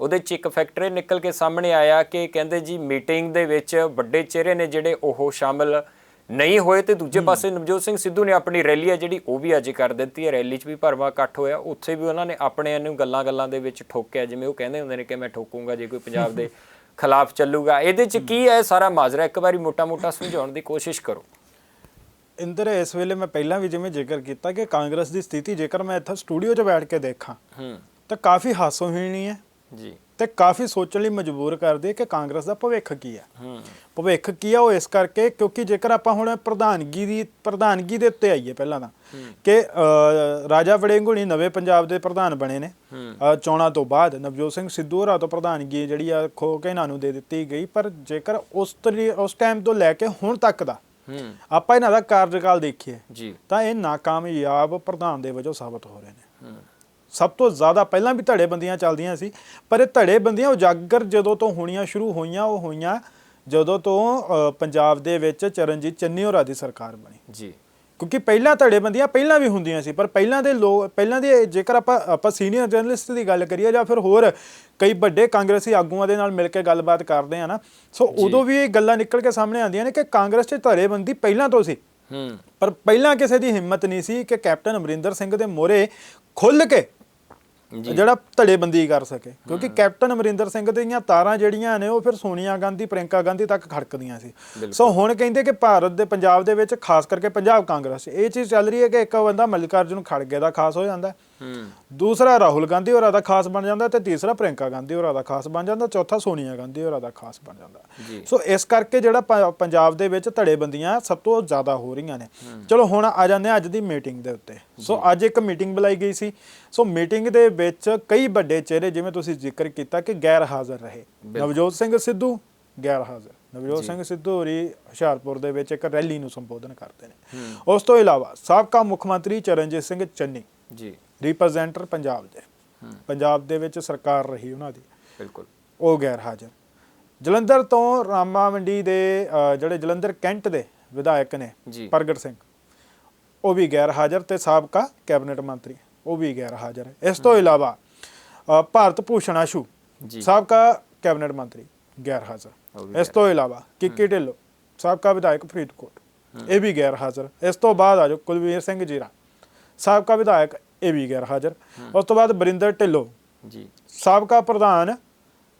ਉਹਦੇ ਚ ਇੱਕ ਫੈਕਟਰ ਨਿਕਲ ਕੇ ਸਾਹਮਣੇ ਆਇਆ ਕਿ ਕਹਿੰਦੇ ਜੀ ਮੀਟਿੰਗ ਦੇ ਵਿੱਚ ਵੱਡੇ ਚਿਹਰੇ ਨੇ ਜਿਹੜੇ ਉਹ ਸ਼ਾਮਲ ਨਹੀਂ ਹੋਏ ਤੇ ਦੂਜੇ ਪਾਸੇ ਨਵਜੋਤ ਸਿੰਘ ਸਿੱਧੂ ਨੇ ਆਪਣੀ ਰੈਲੀ ਹੈ ਜਿਹੜੀ ਉਹ ਵੀ ਅੱਜ ਕਰ ਦਿੱਤੀ ਹੈ। ਰੈਲੀ 'ਚ ਵੀ ਭਰਵਾ ਇਕੱਠ ਹੋਇਆ। ਉੱਥੇ ਵੀ ਉਹਨਾਂ ਨੇ ਆਪਣੇ ਨੂੰ ਗੱਲਾਂ-ਗੱਲਾਂ ਦੇ ਵਿੱਚ ਠੋਕਿਆ ਜਿਵੇਂ ਉਹ ਕਹਿੰਦੇ ਹੁੰਦੇ ਨੇ ਕਿ ਮੈਂ ਠੋਕੂੰਗਾ ਜੇ ਕੋਈ ਪੰਜਾਬ ਦੇ ਖਿਲਾਫ ਚੱਲੂਗਾ। ਇਹਦੇ 'ਚ ਕੀ ਹੈ ਸਾਰਾ ਮਾਜਰਾ? ਇੱਕ ਵਾਰੀ ਮੋਟਾ-ਮੋਟਾ ਸਮਝਾਉਣ ਦੀ ਕੋਸ਼ਿਸ਼ ਕਰੋ। ਇੰਦਰ ਇਸ ਵੇਲੇ ਮੈਂ ਪਹਿਲਾਂ ਵੀ ਜਿਵੇਂ ਜ਼ਿਕਰ ਕੀਤਾ ਕਿ ਕਾਂਗਰਸ ਦੀ ਸਥਿਤੀ ਜੇਕਰ ਮੈਂ ਇੱਥੇ ਸਟੂਡੀਓ 'ਚ ਬੈਠ ਕੇ ਦੇਖਾਂ ਹੂੰ। ਤਾਂ ਕਾਫੀ ਹਾਸੋਹੀਣੀ ਹੈ। ਜੀ। ਤੇ ਕਾਫੀ ਸੋਚਣ ਲਈ ਮਜਬੂਰ ਕਰਦੀ ਹੈ ਕਿ ਕਾਂਗਰਸ ਦਾ ਭਵਿੱਖ ਕੀ ਹੈ। ਹੂੰ। ਭਵਿੱਖ ਕੀ ਆ ਉਹ ਇਸ ਕਰਕੇ ਕਿਉਂਕਿ ਜੇਕਰ ਆਪਾਂ ਹੁਣ ਪ੍ਰਧਾਨਗੀ ਦੀ ਪ੍ਰਧਾਨਗੀ ਦੇ ਉੱਤੇ ਆਈਏ ਪਹਿਲਾਂ ਤਾਂ ਕਿ ਰਾਜਾ ਵੜਿੰਗ ਹੁਣੀ ਨਵੇਂ ਪੰਜਾਬ ਦੇ ਪ੍ਰਧਾਨ ਬਣੇ ਨੇ। ਚੋਣਾਂ ਤੋਂ ਬਾਅਦ ਨਵਜੋਤ ਸਿੰਘ ਸਿੱਧੂ ਹੋਰਾਂ ਤੋਂ ਪ੍ਰਧਾਨਗੀ ਜਿਹੜੀ ਆ ਖੋ ਕੇ ਇਹਨਾਂ ਨੂੰ ਦੇ ਦਿੱਤੀ ਗਈ ਪਰ ਜੇਕਰ ਉਸ ਤਰੀ ਉਸ ਟਾਈਮ ਤੋਂ ਲੈ ਕੇ ਹੁਣ ਤੱਕ ਦਾ ਹੂੰ। ਆਪਾਂ ਇਹਨਾਂ ਦਾ ਕਾਰਜਕਾਲ ਦੇਖੀਏ ਤਾਂ ਇਹ ਨਾਕਾਮਯਾਬ ਪ੍ਰਧਾਨ ਦੇ ਵਜੋਂ ਸਾਬਤ ਹੋ ਰਹੇ ਨੇ। ਹੂੰ। ਸਭ ਤੋਂ ਜ਼ਿਆਦਾ ਪਹਿਲਾਂ ਵੀ ਧੜੇਬੰਦੀਆਂ ਚੱਲਦੀਆਂ ਸੀ ਪਰ ਇਹ ਧੜੇਬੰਦੀਆਂ ਉਜਾਗਰ ਜਦੋਂ ਤੋਂ ਹੋਣੀਆਂ ਸ਼ੁਰੂ ਹੋਈਆਂ ਉਹ ਹੋਈਆਂ ਜਦੋਂ ਤੋਂ ਪੰਜਾਬ ਦੇ ਵਿੱਚ ਚਰਨਜੀਤ ਚੰਨੀ ਹੋਰਾਂ ਦੀ ਸਰਕਾਰ ਬਣੀ। ਜੀ। ਕਿਉਂਕਿ ਪਹਿਲਾਂ ਧੜੇਬੰਦੀਆਂ ਪਹਿਲਾਂ ਵੀ ਹੁੰਦੀਆਂ ਸੀ ਪਰ ਪਹਿਲਾਂ ਦੇ ਲੋਕ ਪਹਿਲਾਂ ਦੇ ਜੇਕਰ ਆਪਾਂ ਆਪਾਂ ਸੀਨੀਅਰ ਜਰਨਲਿਸਟ ਦੀ ਗੱਲ ਕਰੀਏ ਜਾਂ ਫਿਰ ਹੋਰ ਕਈ ਵੱਡੇ ਕਾਂਗਰਸੀ ਆਗੂਆਂ ਦੇ ਨਾਲ ਮਿਲ ਕੇ ਗੱਲਬਾਤ ਕਰਦੇ ਆ ਨਾ ਸੋ ਉਦੋਂ ਵੀ ਇਹ ਗੱਲਾਂ ਨਿਕਲ ਕੇ ਸਾਹਮਣੇ ਆਉਂਦੀਆਂ ਨੇ ਕਿ ਕਾਂਗਰਸ 'ਚ ਧੜੇਬੰਦੀ ਪਹਿਲਾਂ ਤੋਂ ਸੀ। ਪਰ ਪਹਿਲਾਂ ਕਿਸੇ ਦੀ ਹਿੰਮਤ ਨਹੀਂ ਸੀ ਕਿ ਕੈਪਟਨ ਅਮਰਿੰਦਰ ਸਿੰਘ ਦੇ ਮੋਹਰੇ ਖੁੱਲ ਕੇ ਜਿਹੜਾ ਧੜੇਬੰਦੀ ਕਰ ਸਕੇ। ਕਿਉਂਕਿ ਕੈਪਟਨ ਅਮਰਿੰਦਰ ਸਿੰਘ ਦੀਆਂ ਤਾਰਾਂ ਜਿਹੜੀਆਂ ਨੇ ਉਹ ਫਿਰ ਸੋਨੀਆ ਗਾਂਧੀ ਪ੍ਰਿੰਕਾ ਗਾਂਧੀ ਤੱਕ ਖੜਕਦੀਆਂ ਸੀ। ਸੋ ਹੁਣ ਕਹਿੰਦੇ ਕਿ ਭਾਰਤ ਦੇ ਪੰਜਾਬ ਦੇ ਵਿੱਚ ਖਾਸ ਕਰਕੇ ਪੰਜਾਬ ਕਾਂਗਰਸ ਇਹ ਚੀਜ਼ ਚੱਲ ਰਹੀ ਹੈ ਕਿ ਇੱਕ ਬੰਦਾ ਮੱਲਿਕਾਰਜੁਨ ਖੜਗੇ ਦਾ ਖਾਸ ਹੋ ਜਾਂਦਾ। ਦੂਸਰਾ ਰਾਹੁਲ ਗਾਂਧੀ ਹੋਰਾਂ ਦਾ ਖਾਸ ਬਣ ਜਾਂਦਾ ਤੇ ਤੀਸਰਾ ਪ੍ਰਿੰਕਾ ਗਾਂਧੀ ਹੋਰਾਂ ਦਾ ਖਾਸ ਬਣ ਜਾਂਦਾ ਚੌਥਾ ਸੋਨੀਆ ਗਾਂਧੀ ਹੋਰਾਂ ਦਾ ਖਾਸ ਬਣ ਜਾਂਦਾ। ਸੋ ਇਸ ਕਰਕੇ ਜਿਹੜਾ ਪੰਜਾਬ ਦੇ ਵਿੱਚ ਧੜੇਬੰਦੀਆਂ ਸਭ ਤੋਂ ਜ਼ਿਆਦਾ ਹੋ ਰਹੀਆਂ ਨੇ। ਚਲੋ ਹੁਣ ਆ ਜਾਂਦੇ ਹਾਂ ਅੱਜ ਦੀ ਮੀਟਿੰਗ ਦੇ ਉੱਤੇ। ਸੋ ਅੱਜ ਇੱਕ ਮੀਟਿੰਗ ਬੁਲਾਈ ਗਈ ਸੀ। ਸੋ ਮੀਟਿੰਗ ਦੇ ਵਿੱਚ ਕਈ ਵੱਡੇ ਚਿਹਰੇ ਜਿਵੇਂ ਤੁਸੀਂ ਜ਼ਿਕਰ ਕੀਤਾ ਕਿ ਗੈਰ ਹਾਜ਼ਰ ਰਹੇ। ਨਵਜੋਤ ਸਿੰਘ ਸਿੱਧੂ ਗੈਰ ਹਾਜ਼ਰ। ਨਵਜੋਤ ਸਿੰਘ ਸਿੱਧੂ ਹੋਰੀ ਹੁਸ਼ਿਆਰਪੁਰ ਦੇ ਵਿੱਚ ਇੱਕ ਰੈਲੀ ਨੂੰ ਸੰਬੋਧਨ ਕਰਦੇ ਨੇ। ਉਸ ਤੋਂ ਇਲਾਵਾ ਸਾਬਕਾ ਮੁੱਖ ਮੰਤਰੀ ਚਰਨਜੀਤ ਸਿੰਘ ਚੰਨੀ ਜੀ। ਰਿਪਰੈਜ਼ੈਂਟਰ ਪੰਜਾਬ ਦੇ। ਪੰਜਾਬ ਦੇ ਵਿੱਚ ਸਰਕਾਰ ਰਹੀ ਉਹਨਾਂ ਦੀ। ਬਿਲਕੁਲ। ਉਹ ਗੈਰ ਹਾਜ਼ਰ। ਜਲੰਧਰ ਤੋਂ ਰਾਮਾ ਮੰਡੀ ਦੇ ਜਿਹੜੇ ਜਲੰਧਰ ਕੈਂਟ ਦੇ ਵਿਧਾਇਕ ਨੇ ਪ੍ਰਗਟ ਸਿੰਘ ਉਹ ਵੀ ਗੈਰ ਹਾਜ਼ਰ ਤੇ ਸਾਬਕਾ ਕੈਬਨਿਟ ਮੰਤਰੀ ਉਹ ਵੀ ਗੈਰ ਹਾਜ਼ਰ ਹੈ। ਇਸ ਤੋਂ ਇਲਾਵਾ ਭਾਰਤ ਭੂਸ਼ਣ ਆਸ਼ੂ ਜੀ। ਸਾਬਕਾ ਕੈਬਨਿਟ ਮੰਤਰੀ ਗੈਰ ਹਾਜ਼ਰ। ਇਸ ਤੋਂ ਇਲਾਵਾ ਕਿੱਕੀ ਢਿੱਲੋਂ ਸਾਬਕਾ ਵਿਧਾਇਕ ਫਰੀਦਕੋਟ ਇਹ ਵੀ ਗੈਰ ਹਾਜ਼ਰ। ਇਸ ਤੋਂ ਬਾਅਦ ਆਜੋ ਕੁਲਵੀਰ ਸਿੰਘ ਜੀਰਾ ਸਾਬਕਾ ਵਿਧਾਇਕ ਇਹ ਵੀ ਗੈਰ ਹਾਜ਼ਰ। ਉਸ ਤੋਂ ਬਾਅਦ ਬਰਿੰਦਰ ਢਿੱਲੋਂ ਜੀ। ਸਾਬਕਾ ਪ੍ਰਧਾਨ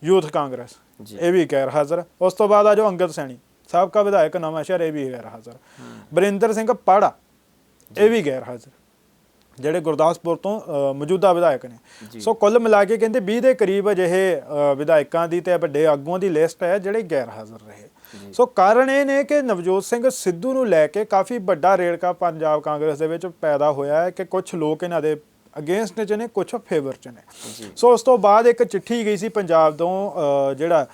ਯੂਥ ਕਾਂਗਰਸ ਜੀ। ਇਹ ਵੀ ਗੈਰ ਹਾਜ਼ਰ। ਉਸ ਤੋਂ ਬਾਅਦ ਆ ਜੋ ਅੰਗਦ ਸੈਣੀ ਸਾਬਕਾ ਵਿਧਾਇਕ ਨਵਾਂ ਸ਼ਹਿਰ ਇਹ ਵੀ ਗੈਰ ਹਾਜ਼ਰ। ਬਰਿੰਦਰ ਸਿੰਘ ਪਾੜਾ ਇਹ ਵੀ ਗੈਰ ਹਾਜ਼ਰ। ਜਿਹੜੇ ਗੁਰਦਾਸਪੁਰ ਤੋਂ ਮੌਜੂਦਾ ਵਿਧਾਇਕ। ਨੇ। ਸੋ ਕੁੱਲ ਮਿਲਾ ਕੇ ਕਹਿੰਦੇ 20 ਦੇ ਕਰੀਬ ਅਜਿਹੇ ਵਿਧਾਇਕਾਂ ਦੀ ਤੇ ਵੱਡੇ ਆਗੂਆਂ ਦੀ ਲਿਸਟ ਹੈ ਜਿਹੜੇ ਗੈਰ ਹਾਜ਼ਰ ਰਹੇ। ਸੋ ਕਾਰਨ ਇਹ ਨੇ ਕਿ ਨਵਜੋਤ ਸਿੰਘ ਸਿੱਧੂ ਨੂੰ ਲੈ ਕੇ ਕਾਫੀ ਵੱਡਾ ਰੇੜਕਾ ਪੰਜਾਬ ਕਾਂਗਰਸ ਦੇ ਵਿੱਚ ਪੈਦਾ ਹੋਇਆ ਹੈ ਕਿ ਕੁਝ ਲੋਕ ਇਹਨਾਂ ਦੇ ਅਗੇਂਸਟ ਨੇ ਕੁਝ ਫੇਵਰ ਚ ਨੇ ਸੋ ਉਸ ਤੋਂ ਬਾਅਦ ਇੱਕ ਚਿੱਠੀ ਗਈ ਸੀ ਪੰਜਾਬ ਤੋਂ ਜਿਹੜਾ